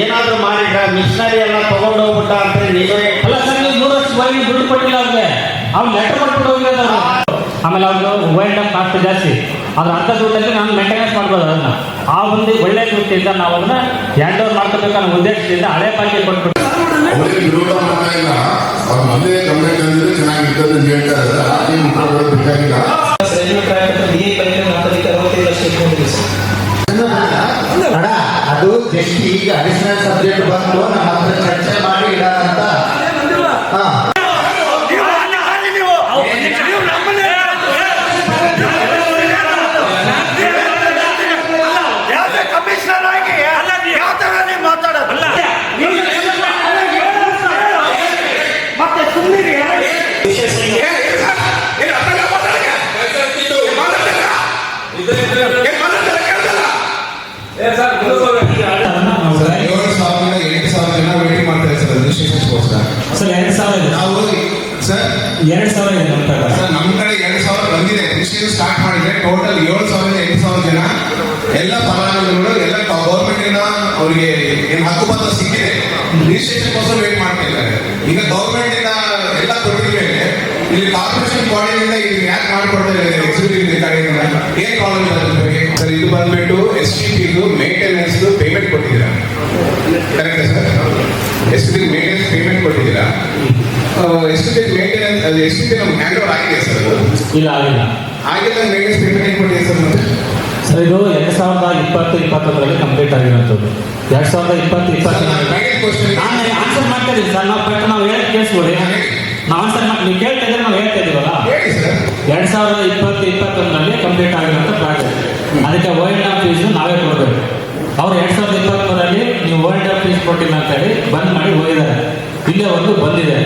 ಏನಾದ್ರು ಮಾಡಿದ್ರ ಮಿಷನರಿ ಎಲ್ಲ ತಗೊಂಡು ಹೋಗ್ಬಿಟ್ಟ ಅಂತ ನೀವೇ ಅಲ್ಲ ಸರ್ ನೀವು ಮೂರು ವರ್ಷ ಹೋಗಿ ದುಡ್ಡು ಕೊಟ್ಟಿಲ್ಲ ಅವ್ರಿಗೆ ಅವ್ನು ಲೆಟರ್ ಕೊಟ್ಬಿಟ್ಟು ಹೋಗಿರೋದು ಆಮೇಲೆ ಅವ್ರು ವೈಲ್ಡ್ ಅಪ್ ಕಾಸ್ಟ್ ಜಾಸ್ತಿ. ಅದ್ರ ಅರ್ಧ ದುಡ್ಡಲ್ಲಿ ನಾನು ಮೇಂಟೆನೆನ್ಸ್ ಮಾಡ್ಬೋದು ಅದನ್ನ. ಆ ಒಂದು ಒಳ್ಳೆ ದುಡ್ಡಿಂದ ನಾವು ಅದನ್ನ ಹ್ಯಾಂಡ್ ಓವರ್ ಮಾಡ್ಕೋಬೇಕು ಅನ್ನೋ ಉದ್ದೇಶದಿಂದ ಹಳೆ ಬಾಕಿ ಕೊಟ್ಬಿಟ್ಟು ವಿರೋಧ ಮಾಡ್ತಾ ಇಲ್ಲ. ಅವ್ರ ಮೊದಲೇ ಕಂಪ್ಲೇಂಟ್ ಅಂದಿದ್ರೆ ಚೆನ್ನಾಗಿರ್ತದೆ ಅಂತ ಹೇಳ್ತಾ ಇದ್ದಾರೆ. ಕೊಡೋದು ಬೇಕಾಗಿಲ್ಲ. ಅಣ್ಣ ಅದು ಜಸ್ಟ್ ಈಗ ಅಡಿಷನಲ್ ಸಬ್ಜೆಕ್ಟ್ ಬಂದು ನಮ್ಮ ಹತ್ರ ಚರ್ಚೆ ಮಾಡಿ ಇಡ ಅಂತ. ಹಾ. ಅದ್ರ ಬಗ್ಗೆ ಸರ್ ಇದು ಬಂದ್ಬಿಟ್ಟು ಎಸ್ ಟಿ ಪಿದು ಮೇಂಟೆನೆನ್ಸ್ ಪೇಮೆಂಟ್ ಕೊಟ್ಟಿದ್ದೀರಾ? Correct sir? S T maintenance payment ಕೊಟ್ಟಿದ್ದೀರಾ? ಎಸ್ ಟಿ ಮೇಂಟೆನೆನ್ಸ್ ಅದು ಎಸ್ ಟಿ ನಮ್ಗೆ ಹ್ಯಾಂಡ್ ಓವರ್ ಆಗಿದೆ ಸರ್ ಅದು? ಇಲ್ಲ ಆಗಿಲ್ಲ. ಆಗಿಲ್ಲ ಮೇಂಟೆನೆನ್ಸ್ ಪೇಮೆಂಟ್ ಏನು ಸರ್ ಮತ್ತೆ? ಸರ್ ಇದು ಎರಡು ಸಾವಿರದ ಇಪ್ಪತ್ತು ಇಪ್ಪತ್ತೊಂದರಲ್ಲಿ ಕಂಪ್ಲೀಟ್ ಆಗಿರುವಂಥದ್ದು. ಎರಡು ಸಾವಿರದ ಇಪ್ಪತ್ತು ಇಪ್ಪತ್ತು ನಾನು ಆನ್ಸರ್ ಮಾಡ್ತಾ ಇದ್ದೀನಿ ಸರ್. ನಾವು ಬಟ್ ನಾವು ಹೇಳಿ ಕೇಳಿಸ್ಕೊಡಿ ನಾವು ಆನ್ಸರ್ ಮಾಡಿ ನೀವು ಕೇಳ್ತಾ ಇದ್ರೆ ನಾವು ಹೇಳ್ತಾ ಇದೀವಲ್ಲ ಹೇಳಿ ಎರಡು ಸಾವಿರದ ಇಪ್ಪತ್ತು ಇಪ್ಪತ್ತೊಂದರಲ್ಲಿ ಕಂಪ್ಲೀಟ್ ಆಗಿರುವಂಥ ಪ್ರಾಜೆಕ್ಟ್ ಅದಕ್ಕೆ ವರ್ಲ್ಡ್ ಆಫ್ ಫೀಸ್ ನಾವೇ ಕೊಡಬೇಕು. ಅವ್ರು ಎರಡು ಸಾವಿರದ ಇಪ್ಪತ್ತ್ಮೂರರಲ್ಲಿ ನೀವು ವರ್ಲ್ಡ್ ಆಫ್ ಫೀಸ್ ಕೊಟ್ಟಿಲ್ಲ ಅಂತೇಳಿ ಬಂದ್ ಮಾಡಿ ಹೋಗಿದ್ದಾರೆ. ಇಲ್ಲೇ ಒಂದು ಬಂದಿದೆ.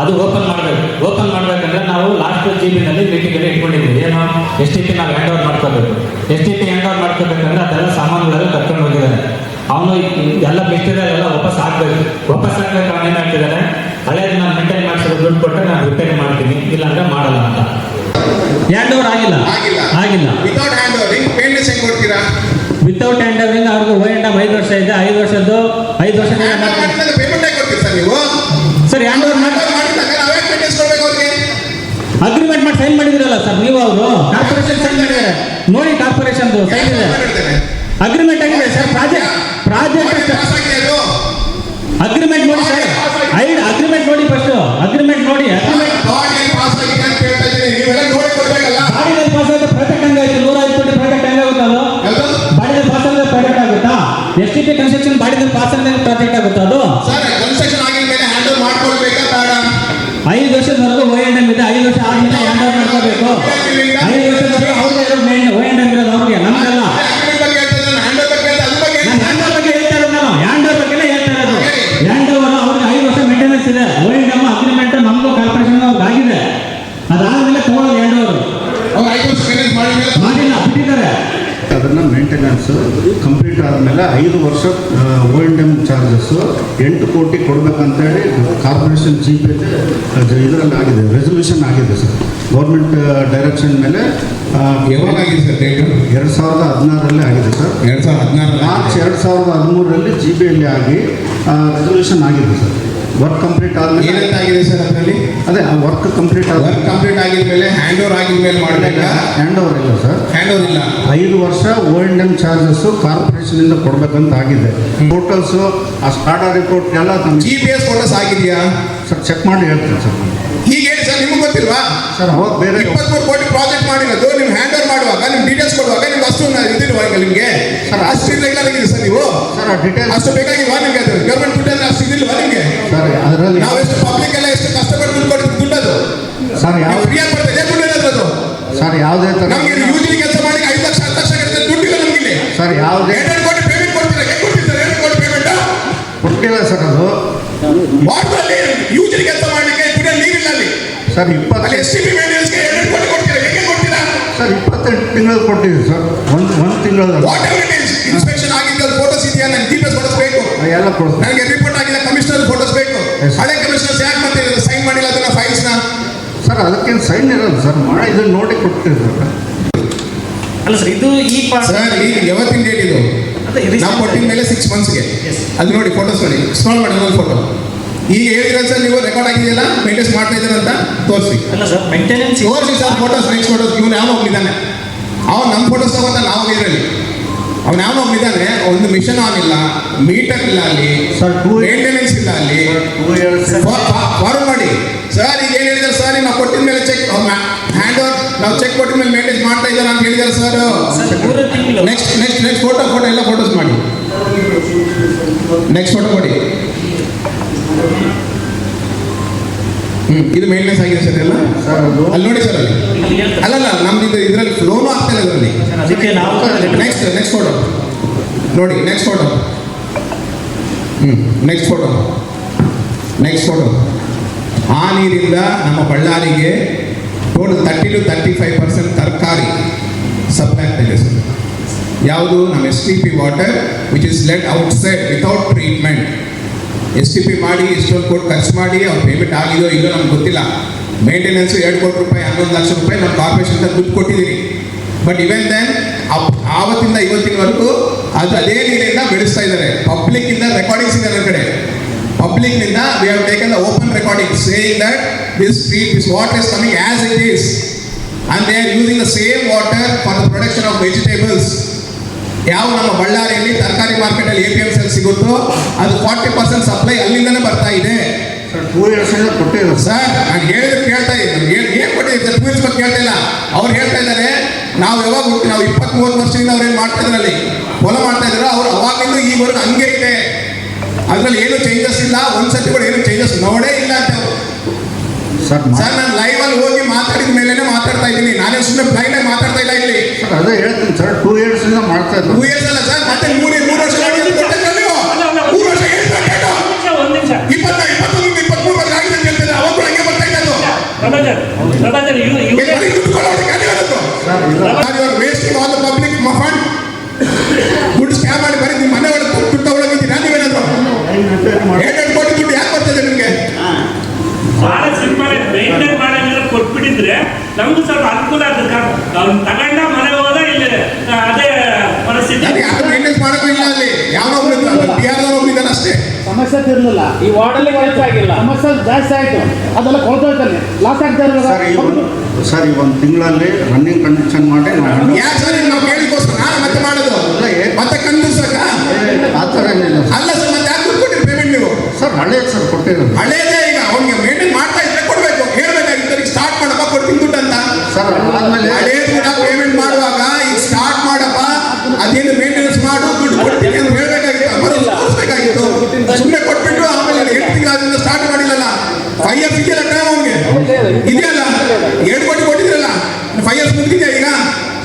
ಅದು ಓಪನ್ ಮಾಡಬೇಕು. ಓಪನ್ ಮಾಡಬೇಕಂದ್ರೆ ನಾವು ಲಾಸ್ಟ್ ಜಿ ಬಿನಲ್ಲಿ ಮೀಟಿಂಗಲ್ಲಿ ಇಟ್ಕೊಂಡಿದ್ದೀವಿ. ಏನೋ ಎಸ್ ಟಿ ಪಿ ನಾವು ಹ್ಯಾಂಡ್ ಓವರ್ ಮಾಡ್ಕೋಬೇಕು. S T P hand over ಮಾಡ್ಕೋಬೇಕಂದ್ರೆ ಅದೆಲ್ಲ ಸಾಮಾನುಗಳೆಲ್ಲ ಕರ್ಕೊಂಡು ಹೋಗಿದ್ದಾರೆ. ಅವನು ಎಲ್ಲ ಮೆಟೀರಿಯಲ್ ಎಲ್ಲ ವಾಪಸ್ ಹಾಕ್ಬೇಕು. ವಾಪಸ್ ಹಾಕ್ಬೇಕು ಅವನು ಏನು ಹಳೆ ಹಳೇದು ನಾನು ಮೇಂಟೈನ್ ಮಾಡಿಸೋದು ದುಡ್ಡು ಕೊಟ್ಟರೆ ನಾನು ರಿಪೇರಿ ಮಾಡ್ತೀನಿ. ಇಲ್ಲಾಂದ್ರೆ ಮಾಡಲ್ಲ ಅಂತ. ಹ್ಯಾಂಡ್ ಓವರ್ ಆಗಿಲ್ಲ. ಆಗಿಲ್ಲ. ಆಗಿಲ್ಲ. ವಿತೌಟ್ ಹ್ಯಾಂಡ್ ಓವರಿಂಗ್ ಹೆಂಗ್ ಕೊಡ್ತೀರಾ? ವಿತೌಟ್ ಹ್ಯಾಂಡ್ ಓವರಿಂಗ್ ಅವ್ರಿಗೆ ಓ ಎಂಡ್ ಐದು ವರ್ಷ ಇದೆ. ಐದು ವರ್ಷದ್ದು ಐದು ವರ್ಷ ಪೇಮೆಂಟ್ ಹೇಗೆ ಕೊಡ್ತೀರಿ ಸರ್ ನೀವು? ಸರ್ ನೀವು ಅವರು ಕಾರ್ಪೊರೇಷನ್ ಸೈನ್ ಮಾಡಿದ್ದಾರೆ ನೋಡಿ ಕಾರ್ಪೊರೇಷನ್ ಸೈನ್ ಇದೆ. ಅಗ್ರಿಮೆಂಟ್ ಆಗಿದೆ ಸರ್ ಪ್ರಾಜೆಕ್ಟ್ ಪ್ರಾಜೆಕ್ಟ್ ಅಗ್ರಿಮೆಂಟ್ ನೋಡಿ ಸರ್. ಐಡ್ ಅಗ್ರಿಮೆಂಟ್ ನೋಡಿ ಫಸ್ಟ್ ಅಗ್ರಿಮೆಂಟ್ ನೋಡಿ ಅಗ್ರಿಮೆಂಟ್ ಬಾಡಿನಲ್ಲಿ ಪಾಸ್ ಆದ್ರೆ ಪ್ರಾಜೆಕ್ಟ್ ಹಂಗಾಯ್ತು ನೂರ ಐದು ಕೋಟಿ ಪ್ರಾಜೆಕ್ಟ್ ಹೆಂಗಾಗುತ್ತೆ ಅದು? ಬಾಡಿನಲ್ಲಿ ಪಾಸ್ ಆದ ಪ್ರಾಜೆಕ್ಟ್ ಆಗುತ್ತಾ? ಎಸ್ ಟಿ ಪಿ ಕನ್ಸ್ಟ್ರಕ್ಷನ್ ಬಾಡಿನಲ್ಲಿ ಪಾಸ್ ಆದ್ರೆ ಪ್ರಾಜೆಕ್ಟ್ ಆಗುತ್ತಾ ಅದು? ಅದನ್ನು ಮೇಂಟೆನೆನ್ಸು ಕಂಪ್ಲೀಟ್ ಆದಮೇಲೆ ಐದು ವರ್ಷ ಓ ಎನ್ ಎಂ ಚಾರ್ಜಸ್ಸು ಎಂಟು ಕೋಟಿ ಕೊಡಬೇಕಂತೇಳಿ ಕಾರ್ಪೊರೇಷನ್ ಚೀಫ್ ಇದರಲ್ಲಿ ಆಗಿದೆ ರೆಸೊಲ್ಯೂಷನ್ ಆಗಿದೆ ಸರ್. ಗೌರ್ಮೆಂಟ್ ಡೈರೆಕ್ಷನ್ ಮೇಲೆ ಯಾವಾಗ ಆಗಿದೆ ಸರ್ ಡೇಟ್ ಎರಡು ಸಾವಿರದ ಹದಿನಾರರಲ್ಲಿ ಆಗಿದೆ ಸರ್. ಎರಡು ಸಾವಿರದ ಹದಿನಾರು ಮಾರ್ಚ್ ಎರಡು ಸಾವಿರದ ಹದಿಮೂರರಲ್ಲಿ ಜಿ ಬಿಯಲ್ಲಿ ಆಗಿ ರೆಸೊಲ್ಯೂಷನ್ ಆಗಿದೆ ಸರ್. ವರ್ಕ್ ಕಂಪ್ಲೀಟ್ ಆದಮೇಲೆ ಏನಂತ ಆಗಿದೆ ಸರ್ ಅದರಲ್ಲಿ? ಅದೇ ಆ ವರ್ಕ್ ಕಂಪ್ಲೀಟ್ ಆದ ವರ್ಕ್ ಕಂಪ್ಲೀಟ್ ಆಗಿದ ಮೇಲೆ ಹ್ಯಾಂಡ್ ಓವರ್ ಆಗಿದ ಮೇಲೆ ಮಾಡಬೇಕಾ? ಹ್ಯಾಂಡ್ ಓವರ್ ಇಲ್ಲ ಸರ್. ಹ್ಯಾಂಡ್ ಓವರ್ ಇಲ್ಲ. ಐದು ವರ್ಷ ಓ ಚಾರ್ಜಸ್ ಎಂ ಚಾರ್ಜಸ್ಸು ಕಾರ್ಪೊರೇಷನಿಂದ ಕೊಡಬೇಕಂತ ಆಗಿದೆ. ಟೋಟಲ್ಸ್ ಆ ಸ್ಟಾರ್ಟ್ ರಿಪೋರ್ಟ್ ಎಲ್ಲ ಜಿ ಪಿ ಎಸ್ ಫೋಟೋಸ್ ಆಗಿದೆಯಾ? ಸರ್ ಚೆಕ್ ಮಾಡಿ ಹೇಳ್ತೀನಿ ಸರ್. ಹೀಗೆ ಹೇಳಿ ಸರ್ ನಿಮ್ಗೆ ಗೊತ್ತಿಲ್ವಾ? ಸರ್ ಅವಾಗ ಬೇರೆ ಇಪ್ಪತ್ಮೂರು ಕೋಟಿ ಪ್ರಾಜೆಕ್ಟ್ ಮಾಡಿರೋದು ನೀವು ಹ್ಯಾಂಡ್ ಓವರ್ ಮಾಡುವಾಗ ನಿಮ್ ಡೀಟೇಲ್ಸ್ ಕೊಡುವಾಗ ನಿಮ್ಗೆ ಅಷ್ಟು ಇದಿಲ್ವಾ ಈಗ ನಿಮ್ಗೆ. ಸರ್, ಅಷ್ಟು ಇಲ್ಲ ಆಗಿದೆ ಸರ್ ನೀವು. ಸರ್ ಡೀಟೇಲ್ಸ್ ಅಷ್ಟು ಬೇಕಾಗಿಲ್ವಾ ನಿಮ್ಗೆ ಅದು ಗೌರ್ಮೆಂಟ್ ದುಡ್ಡಲ್ಲಿ ಅಷ್ಟು ಇದಿಲ್ವಾ ನಿಮ್ಗೆ? ಸರ್ ಅದರಲ್ಲಿ ನಾವು ಎಷ್ಟು ಪಬ್ಲಿಕ್ ಎಲ್ಲ ಎಷ್ಟು ಕಷ್ಟಪಟ್ಟು ದುಡ್ಡು ಕೊಡ್ತೀವಿ ದುಡ್ಡದು ಸರ್ ಯಾವ ಫ್ರೀ ಫ್ರೀಯಾಗಿ ಕೊಡ್ತೀವಿ ದುಡ್ಡು ಅದು. ಸರ್ ಯಾವುದೇ ಥರ ನಮಗೆ ಯೂಜಲಿ ಕೆಲಸ ಮಾಡಿ ಐದು ಲಕ್ಷ ಹತ್ತು ಲಕ್ಷ ಕಟ್ಟಿದ್ರೆ ನಮ್ಗೆ ಇಲ್ಲಿ. ಸರ್ ಯಾವುದೇ ಎರಡು ಕೋಟಿ ಪೇಮೆಂಟ್ ಕೊಡ್ತೀರಾ? ಹೆಂಗ್ ಕೊಟ್ಟಿದ್ದಾರೆ ಎರಡು ಕೋಟಿ ಪೇಮೆಂಟ್ ಕೊಟ್ಟಿಲ್ಲ ಸರ್ ಅದು. ವಾರದಲ್ಲಿ ಯೂಜಲಿ ಕೆಲಸ ಮಾಡ್ಲಿಕ್ಕೆ ಹೆಂಗೆ ಕೊಡ್ತೀರಾ? ಸರ್ ಇಪ್ಪತ್ತೆಂಟು ತಿಂಗಳು ಕೊಟ್ಟಿದ್ದೀವಿ ಸರ್. ಒಂದು ಒಂದು ತಿಂಗಳು ವಾಟ್ ಎವರ್ ಇಟ್ ಇನ್ಸ್ಪೆಕ್ಷನ್ ಆಗಿದ್ದ ಫೋಟೋಸ್ ಇದೆಯಾ? ನನಗೆ ಜಿ ಫೋಟೋಸ್ ಬೇಕು. ಎಲ್ಲ ಕೊಡ್ತೀನಿ ನನಗೆ ರಿಪೋರ್ಟ್ ಆಗಿಲ್ಲ ಕಮಿಷನರ್ ಫೋಟೋಸ್ ಬೇಕು. ಹಳೆ ಕಮಿಷನರ್ಸ್ ಯಾಕೆ ಮತ್ತೆ ಸೈನ್ ಮಾಡಿಲ್ಲ ಅದನ್ನ ಫೈಲ್ಸ್ ನಾ? ಸರ್ ಅದಕ್ಕೇನು ಸೈನ್ ಇರಲ್ಲ ಸರ್. ಮಾಡಿ ಇದನ್ನು ನೋಡಿ ಕೊಡ್ತೀವಿ ಸರ್. ಅಲ್ಲ ಸರ್ ಇದು ಈ ಸರ್ ಈಗ ಯಾವತ್ತಿನ ಡೇಟ್ ಇದು? ನಾವು ಕೊಟ್ಟಿದ ಮೇಲೆ ಸಿಕ್ಸ್ ಮಂತ್ಸ್ಗೆ ಅದು ನೋಡಿ ಫೋಟೋಸ್ ನೋಡಿ. ಸ್ಕ್ರಾಲ್ ಮಾಡಿ ಒಂದು ಫೋಟೋ ಈಗ ಹೇಳಿದ್ರೆ ಸರ್ ನೀವು ರೆಕಾರ್ಡ್ ಆಗಿದೆಯಲ್ಲ? ಮೇಂಟೈನ್ಸ್ ಮಾಡ್ತಾ ಇದ್ದಾರೆ ಅಂತ ತೋರಿಸಿ. ಅಲ್ಲ ಸರ್ ಮೇಂಟೆನೆನ್ಸ್ ತೋರಿಸಿ ಸರ್ ಫೋಟೋಸ್ ನೆಕ್ಸ್ಟ್ ಫೋಟೋಸ್ ಇವನು ಯಾವ ಹೋಗಿದ್ದಾನೆ ಅವ್ನು ನಮ್ಮ ಫೋಟೋಸ್ ತಗೊಂಡ ನಾವು ಇದರಲ್ಲಿ. ಅವ್ನು ಯಾವ ಹೋಗಿದ್ದಾನೆ ಒಂದು ಮಿಷನ್ ಆಗಿಲ್ಲ ಮೀಟರ್ ಇಲ್ಲ ಅಲ್ಲಿ ಸರ್ ಮೇಂಟೆನೆನ್ಸ್ ಇಲ್ಲ ಅಲ್ಲಿ. ಫಾರ್ಮ್ ಮಾಡಿ. ಸರ್ ಈಗ ಏನು ಹೇಳಿದಾರೆ ಸರ್ ನಾವು ಕೊಟ್ಟಿದ ಮೇಲೆ ಚೆಕ್ ಹ್ಯಾಂಡ್ ಓವರ್ ನಾವು ಚೆಕ್ ಕೊಟ್ಟಿದ ಮೇಲೆ ಮೇಂಟೈನ್ ಮಾಡ್ತಾ ಇದ್ದಾರೆ ಅಂತ ಹೇಳಿದಾರೆ sir next next next photo photo ಎಲ್ಲ ಫೋಟೋಸ್ ಮಾಡಿ. ನೆಕ್ಸ್ಟ್ ಫೋಟೋ ಕೊಡಿ. ಹ್ಮ್ ಇದು ಮೇಂಟೆನೆನ್ಸ್ ಆಗಿದೆ ಸರ್ ಎಲ್ಲ ಅಲ್ಲಿ ನೋಡಿ ಸರ್ ಅಲ್ಲಿ. ಅಲ್ಲಲ್ಲ ನಮ್ದು ಇದು ಇದರಲ್ಲಿ ಲೋನು ಆಗ್ತಾ ಇಲ್ಲ ಇದರಲ್ಲಿ. ಅದಕ್ಕೆ ನಾವು ನೆಕ್ಸ್ಟ್ ನೆಕ್ಸ್ಟ್ ಫೋಟೋ ನೋಡಿ ನೆಕ್ಸ್ಟ್ ಫೋಟೋ ಹ್ಞೂ ನೆಕ್ಸ್ಟ್ ಫೋಟೋ ನೆಕ್ಸ್ಟ್ ಫೋಟೋ ಆ ನೀರಿಂದ ನಮ್ಮ ಬಳ್ಳಾರಿಗೆ total thirty two thirty five percent ತರಕಾರಿ ಸಪ್ಲೈ ಆಗ್ತಾ ಇದೆ ಸರ್. ಯಾವುದು? ನಮ್ಮ S T P water which is let outside without treatment S T P ಮಾಡಿ, ಇಷ್ಟೊಂದು ಕೋಟಿ ಖರ್ಚು ಮಾಡಿ, ಅವ್ರು ಪೇಮೆಂಟ್ ಆಗಿದೆಯೋ ಇಲ್ಲೋ ನಮ್ಗೆ ಗೊತ್ತಿಲ್ಲ. ಮೇಂಟೆನೆನ್ಸು ಎರಡು ಕೋಟಿ ರೂಪಾಯಿ, ಹನ್ನೊಂದು ಲಕ್ಷ ರೂಪಾಯಿ ನಮ್ಮ ಕಾರ್ಪೊರೇಷನ್ ದುಡ್ಡು ಕೊಟ್ಟಿದ್ದೀನಿ ಬಟ್ ಇವೆನ್ ದೆನ್ ಆವತ್ತಿಂದ ಇವತ್ತಿನವರೆಗೂ ಅದು ಅದೇ ನೀರಿಂದ ಬೆಳೆಸ್ತಾ ಇದ್ದಾರೆ. ಪಬ್ಲಿಕ್ ಇಂದ ರೆಕಾರ್ಡಿಂಗ್ಸ್ ಇದೆ ನನ್ನ ಕಡೆ. ಪಬ್ಲಿಕ್ನಿಂದ we have taken the open recording saying that this street this water is coming as it is and they are using the same water for the production of vegetables ಯಾವ ನಮ್ಮ ಬಳ್ಳಾರಿಯಲ್ಲಿ ತರಕಾರಿ ಮಾರ್ಕೆಟಲ್ಲಿ A P M cell ಸಿಗುತ್ತೋ ಅದು forty percent supply ಅಲ್ಲಿಂದನೇ ಬರ್ತಾ ಇದೆ. ಸರ್ ಟೂ ಇಯರ್ಸ್ ಕೊಟ್ಟಿದ್ರು ಸರ್ ನಾನು ಹೇಳಿದ್ರೆ ಕೇಳ್ತಾ ಇದ್ದೀನಿ ಏನು ಏನು ಕೊಟ್ಟಿದ್ದೀವಿ ಸರ್ ಟೂರಿಸ್ಟ್ ಬಗ್ಗೆ ಕೇಳ್ತಾ ಇಲ್ಲ. ಅವ್ರು ಹೇಳ್ತಾ ಇದ್ದಾರೆ ನಾವು ಯಾವಾಗ ನಾವು ಇಪ್ಪತ್ತ್ ಮೂವತ್ತು ವರ್ಷದಿಂದ ಅವ್ರು ಏನು ಮಾಡ್ತಾ ಇದ್ದಾರೆ ಅಲ್ಲಿ ಹೊಲ ಮಾಡ್ತಾ ಇದ್ರು ಅವ್ರು ಅವಾಗಿಂದ ಈವರೆಗೂ ಹಂಗೆ ಇದೆ. ಅದರಲ್ಲಿ ಏನು ಚೇಂಜಸ್ ಇಲ್ಲ. ಒಂದ್ಸತಿ ಕೂಡ ಏನು ಚೇಂಜಸ್ ನೋಡೇ ಇಲ್ಲ ಅಂತ ಅವ್ರು. ಸರ್ ನಾನು ಲೈವ್ ಅಲ್ಲಿ ಹೋಗಿ ಮಾತಾಡಿದ ಮೇಲೆನೆ ಮಾತಾಡ್ತಾ ಇದ್ದೀನಿ. ನಾನೇ ಸುಮ್ಮನೆ ಫ್ಲೈನ್ ಆಗಿ ಮಾತಾಡ್ತಾ ಇಲ್ಲ ಇಲ್ಲಿ. ಸರ್ ಅದೇ ಹೇಳ್ತೀನಿ ಸರ್ ಟೂ ಇಯರ್ಸ್ ಇಂದ ಮಾಡ್ತಾ ಇದ್ದೀನಿ. ಟೂ ಇಯರ್ಸ್ ಅಲ್ಲ ಸರ್ ಮತ್ತೆ ಮೂರು ಮೂರು ವರ್ಷ? ಮೂರು ವರ್ಷ ಇಪ್ಪತ್ತ ಇಪ್ಪತ್ತೊಂದು ಇಪ್ಪತ್ಮೂರು ವರ್ಷ ಆಗಿದೆ ಅಂತ ಹೇಳ್ತಾರೆ ಅವಾಗ ಕೂಡ ಹಂಗೆ ಬರ್ತಾ ಇದ್ದದ್ದು. ಪ್ರಭಾಕರ್ ಪ್ರಭಾಕರ್ ನಮಗೂ ಸ್ವಲ್ಪ ಅನುಕೂಲ ಆಗ್ತದೆ ಅವ್ನು ತಗೊಂಡ ಮನೆಗೆ ಹೋದ ಇಲ್ಲಿ ಅದೇ ಪರಿಸ್ಥಿತಿ. ಅಲ್ಲಿ ಅಷ್ಟೇ. ಸಮಸ್ಯೆ ತೀರ್ಲಿಲ್ಲ ಈ ವಾರ್ಡಲ್ಲಿ ಆಗಿಲ್ಲ. ಸಮಸ್ಯೆ ಜಾಸ್ತಿ ಆಯ್ತು. ಅದೆಲ್ಲ ಕೊಳ್ತೋಯ್ತಲ್ಲಿ ಲಾಸ್ ಆಗ್ತಾ ಒಂದು ಸರ್ ಈ ಒಂದು ತಿಂಗಳಲ್ಲಿ ರನ್ನಿಂಗ್ ಕಂಡೀಷನ್ ಮಾಡಿ ನಾವು ನಾನು ಮತ್ತೆ ಮಾಡೋದು? ಮತ್ತೆ ಆ ಥರ ಏನಿಲ್ಲ. ಅಲ್ಲ ಸರ್ ಮತ್ತೆ ಯಾಕೆ ಕೊಟ್ಟಿರಿ ಪೇಮೆಂಟ್ ನೀವು? ಸರ್ ಹಳೇದು ಸರ್ ಕೊಟ್ಟಿರೋದು. ಹಳೇದೇ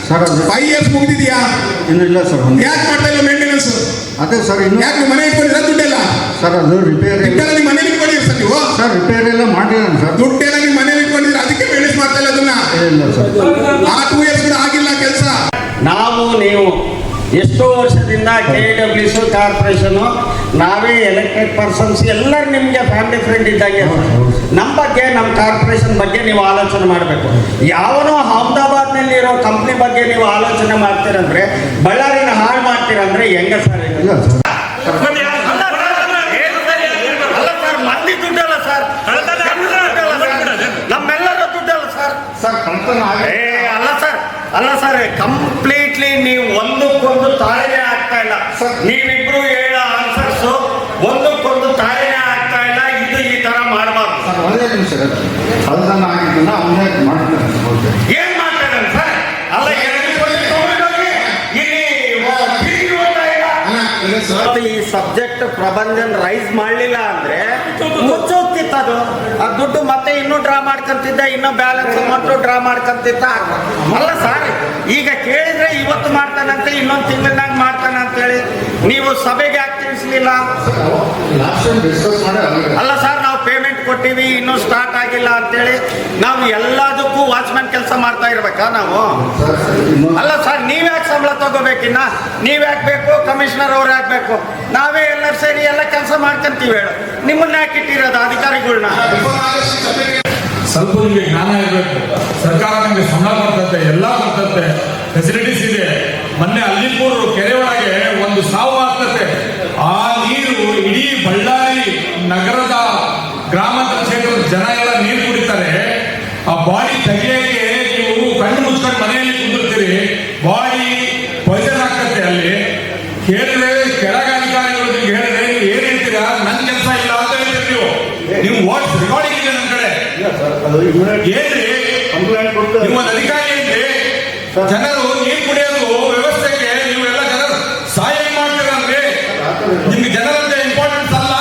ಸರ್ ಅದು ಫೈವ್ ಇಯರ್ಸ್ ಮುಗಿದಿದೆಯಾ? ಇನ್ನು ಇಲ್ಲ ಸರ್ ಒಂದು ಯಾಕೆ ಮಾಡ್ತಾ ಇಲ್ಲ ಮೇಂಟೆನೆನ್ಸ್ ಅದೇ ಸರ್ ಇನ್ನು ಯಾಕೆ ಮನೆ ಇಟ್ಕೊಂಡಿರ ದುಡ್ಡೆಲ್ಲ? ಸರ್ ಅದು ರಿಪೇರ್ ದುಡ್ಡೆಲ್ಲ ನಿಮ್ಮ ಮನೇಲಿ ಇಟ್ಕೊಂಡಿರಿ ಸರ್ ನೀವು? ಸರ್ ರಿಪೇರ್ ಎಲ್ಲ ಮಾಡಿರೋಣ ಸರ್ ದುಡ್ಡೆಲ್ಲ ನಿಮ್ಮ ಮನೇಲಿ ಇಟ್ಕೊಂಡಿದ್ರೆ ಅದಕ್ಕೆ ಮೇಂಟೆನೆನ್ಸ್ ಮಾಡ್ತಾ ಇಲ್ಲ ಅದನ್ನ? ಇಲ್ಲ ಸರ್ ಆ ಟೂ ಇಯರ್ಸ್ ಕೂಡ ಆಗಿಲ್ಲ ಕೆಲಸ. ನಾವು ನೀವು ಎಷ್ಟೋ ವರ್ಷದಿಂದ ಕೆ ಡಬ್ಲ್ಯೂ ಸಿ ಕಾರ್ಪೊರೇಷನು ನಾವೇ ಎಲೆಕ್ಟೆಡ್ ಪರ್ಸನ್ಸ್ ಎಲ್ಲರೂ ನಿಮಗೆ ಫ್ಯಾಮಿಲಿ ಫ್ರೆಂಡ್ ಇದ್ದಂಗೆ. ನಮ್ಮ ಬಗ್ಗೆ ನಮ್ಮ ಕಾರ್ಪೊರೇಷನ್ ಬಗ್ಗೆ ನೀವು ಆಲೋಚನೆ ಮಾಡಬೇಕು. ಯಾವನೋ ಅಹಮದಾಬಾದ್ನಲ್ಲಿ ಇರೋ ಕಂಪ್ನಿ ಬಗ್ಗೆ ನೀವು ಆಲೋಚನೆ ಮಾಡ್ತೀರಂದ್ರೆ ಬಳ್ಳಾರಿನ ಹಾಳು ಮಾಡ್ತೀರಂದ್ರೆ ಹೆಂಗ ಸರ್ ಸರ್ ಸರ್ ಮಂದಿ ದುಡ್ಡಲ್ಲ ಸರ್ ಕಳ್ತನ ಆಗ್ಬಿಡೋದು. ನಮ್ಮೆಲ್ಲರ ದುಡ್ಡಲ್ಲ ಸರ್ ಸರ್ ಕಳ್ತನ ಏ ಅಲ್ಲ ಸರ್ ಅಲ್ಲ ಸರ್ ಕಂಪ್ಲೀಟ್ಲಿ ಒಂದಕ್ಕೊಂದು ತಾಳೆನೇ ಆಗ್ತಾ ಇಲ್ಲ. ನೀವಿಬ್ರು ಹೇಳ ಆನ್ಸರ್ಸ್ ಒಂದಕ್ಕೊಂದು ತಾಳೆನೇ ಆಗ್ತಾ ಇಲ್ಲ. ಇದು ಈ ತರ ಮಾಡಬಾರ್ದು. ಸರ್ ಒಂದೇ ನಿಮಿಷ ಆಗಿದ್ದನ್ನ ಅವನೇ ಮಾಡ್ತಾರೆ. ಏನ್ ಮಾಡ್ತಾರೆ ಸರ್? ಅಲ್ಲ ಈ ಸಬ್ಜೆಕ್ಟ್ ಪ್ರಬಂಧನ್ ರೈಸ್ ಮಾಡಲಿಲ್ಲ ಅಂದ್ರೆ ಮುಚ್ಚೋಗ್ತಿತ್ತು. ಅದು ಆ ದುಡ್ಡು ಮತ್ತೆ ಇನ್ನೂ ಡ್ರಾ ಮಾಡ್ಕೊಂತಿದ್ದ ಇನ್ನೂ ಬ್ಯಾಲೆನ್ಸ್ ಮಾತ್ರ ಡ್ರಾ ಮಾಡ್ಕೊಂತಿದ್ದ ಅಲ್ಲ ಸರ್. ಈಗ ಕೇಳಿದ್ರೆ ಇವತ್ತು ಮಾಡ್ತಾನಂತೆ, ಇನ್ನೊಂದು ತಿಂಗಳಿನಾಗ ಮಾಡ್ತಾನೆ ಅಂತೇಳಿ ನೀವು ಸಭೆಗೆ ಯಾಕೆ ಅಲ್ಲ ಸರ್, ನಾವು ಪೇಮೆಂಟ್ ಕೊಟ್ಟಿವಿ, ಇನ್ನೂ ಸ್ಟಾರ್ಟ್ ಆಗಿಲ್ಲ ಅಂತೇಳಿ ನಾವು ಎಲ್ಲದಕ್ಕೂ ವಾಚ್ಮ್ಯಾನ್ ಕೆಲಸ ಮಾಡ್ತಾ ಇರ್ಬೇಕಾ ನಾವು? ಅಲ್ಲ ಸರ್, ನೀವ್ ಯಾಕೆ ಸಂಬಳ ತಗೋಬೇಕಿನ್ನ ನೀವ್ ಯಾಕೆ ಬೇಕು? ಕಮಿಷನರ್ ಅವ್ರು ಯಾಕೆ ನಾವೇ ಎಲ್ಲರೂ ಸೇರಿ ಎಲ್ಲ ಕೆಲಸ ಮಾಡ್ಕೊಂತೀವಿ ಹೇಳು. ನಿಮ್ಮನ್ನ ಯಾಕೆ ಇಟ್ಟಿರೋದು ಅಧಿಕಾರಿಗಳನ್ನ ಸ್ವಲ್ಪ ನಿಮಗೆ ಜ್ಞಾನ ಇರಬೇಕು. ಸರ್ಕಾರ ನಿಮಗೆ ಸಂಬಳ ಬರ್ತದೆ ಎಲ್ಲ ಬರ್ತದೆ ಫೆಸಿಲಿಟೀಸ್ ಇದೆ. ಮೊನ್ನೆ ಅಲ್ಲಿಪುರ್ ಕೆರೆ ಒಳಗೆ ಒಂದು ಸಾವು ಆಗ್ತದೆ ಆ ನೀರು ಇಡೀ ಬಳ್ಳಾರಿ ನಗರದ ಗ್ರಾಮಾಂತರ ಕ್ಷೇತ್ರದ ಜನ ಎಲ್ಲ ನೀರು ಕುಡಿತಾರೆ. ಆ ಬಾಡಿ ತೆಗೆಯಕ್ಕೆ ನೀವು ಕಣ್ಣು ಮುಚ್ಕೊಂಡು ಮನೆಯಲ್ಲಿ ಕುಂದಿರ್ತೀರಿ. ಬಾಡಿ ಪಾಯ್ಸನ್ ಆಗ್ತದೆ ಅಲ್ಲಿ. ಕೇಳಿದ್ರೆ ಕೆಳಗ ಅಧಿಕಾರಿಗಳು ಹೇಳಿದ್ರೆ, ಏನ್ ಹೇಳ್ತೀರಾ? ನನ್ ಕೆಲಸ ಇಲ್ಲ ಅಂತ ಹೇಳ್ತೀರಿ ನೀವು. ನೀವು ವಾಟ್ಸ್ ರೆಕಾರ್ಡಿಂಗ್ ನಿಮ್ಮ ಅಧಿಕಾರಿ ಏನ್ರಿ? ಜನರು ನೀರು ಕುಡಿಯೋದು ವ್ಯವಸ್ಥೆಗೆ ನೀವೆಲ್ಲ ಜನರು ಸಹಾಯ ಮಾಡ್ತೀರಂದ್ರೆ ನಿಮ್ಗೆ ಜನರಂತ ಇಂಪಾರ್ಟೆನ್ಸ್ ಅಲ್ಲ?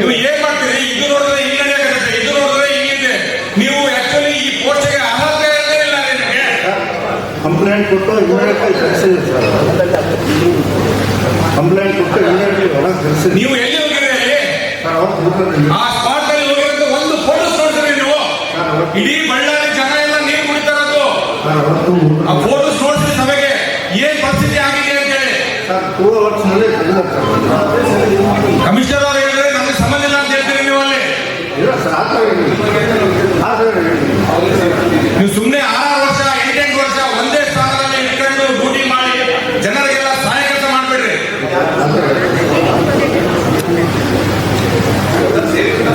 ನೀವು ಏನ್ ಮಾಡ್ತೀರಿ? ಇದು ನೋಡಿದ್ರೆ ಹಿಂಗ್ ನಡೆಯಕತ್ತೆ ಇದು ನೋಡಿದ್ರೆ ಹಿಂಗಿದೆ ನೀವು ಆಕ್ಚುಲಿ ಈ ಪೋಸ್ಟ್ಗೆ ಅರ್ಹತೆ ಇಲ್ಲೇ ಇಲ್ಲ ನಿಮಗೆ. ಕಂಪ್ಲೇಂಟ್ ಕೊಟ್ಟು ಸರ್. ಕಂಪ್ಲೇಂಟ್ ಕೊಟ್ಟು ಹೊರಗೆ ಕಳಿಸಿದೆ. ನೀವು ಎಲ್ಲಿ ಹೋಗಿರಿ ಆ ಸ್ಪಾಟ್ ಅಲ್ಲಿ ಹೋಗಿರೋದು ಒಂದು ಫೋಟೋಸ್ ನೋಡಿದ್ರಿ ನೀವು ಇಡೀ ಬಳ್ಳಾರಿ ಜನ ಎಲ್ಲ ನೀರು ಕುಡಿತಾರದು. ಆ ಫೋಟೋ ನೋಡಿದ್ರಿ ಸಭೆಗೆ. ಏನ್ ಪರಿಸ್ಥಿತಿ ಆಗಿದೆ ಅಂತ ಹೇಳಿ ಕಮಿಷನರ್ ಅವರು ಹೇಳಿದ್ರೆ ನಮ್ಗೆ ಸಂಬಂಧ ಇಲ್ಲ ಅಂತ ಹೇಳ್ತೀರಿ ನೀವು ಅಲ್ಲಿ ನೀವು ಸುಮ್ಮನೆ ಆರು ವರ್ಷ ಎಂಟೆಂಟು ವರ್ಷ ಒಂದೇ ಸ್ಥಾನದಲ್ಲಿ ಇಟ್ಕೊಂಡು ಡ್ಯೂಟಿ ಮಾಡಿ ಜನರಿಗೆಲ್ಲ ಸಹಾಯ ಕೆಲಸ ಮಾಡ್ಬೇಡ್ರಿ.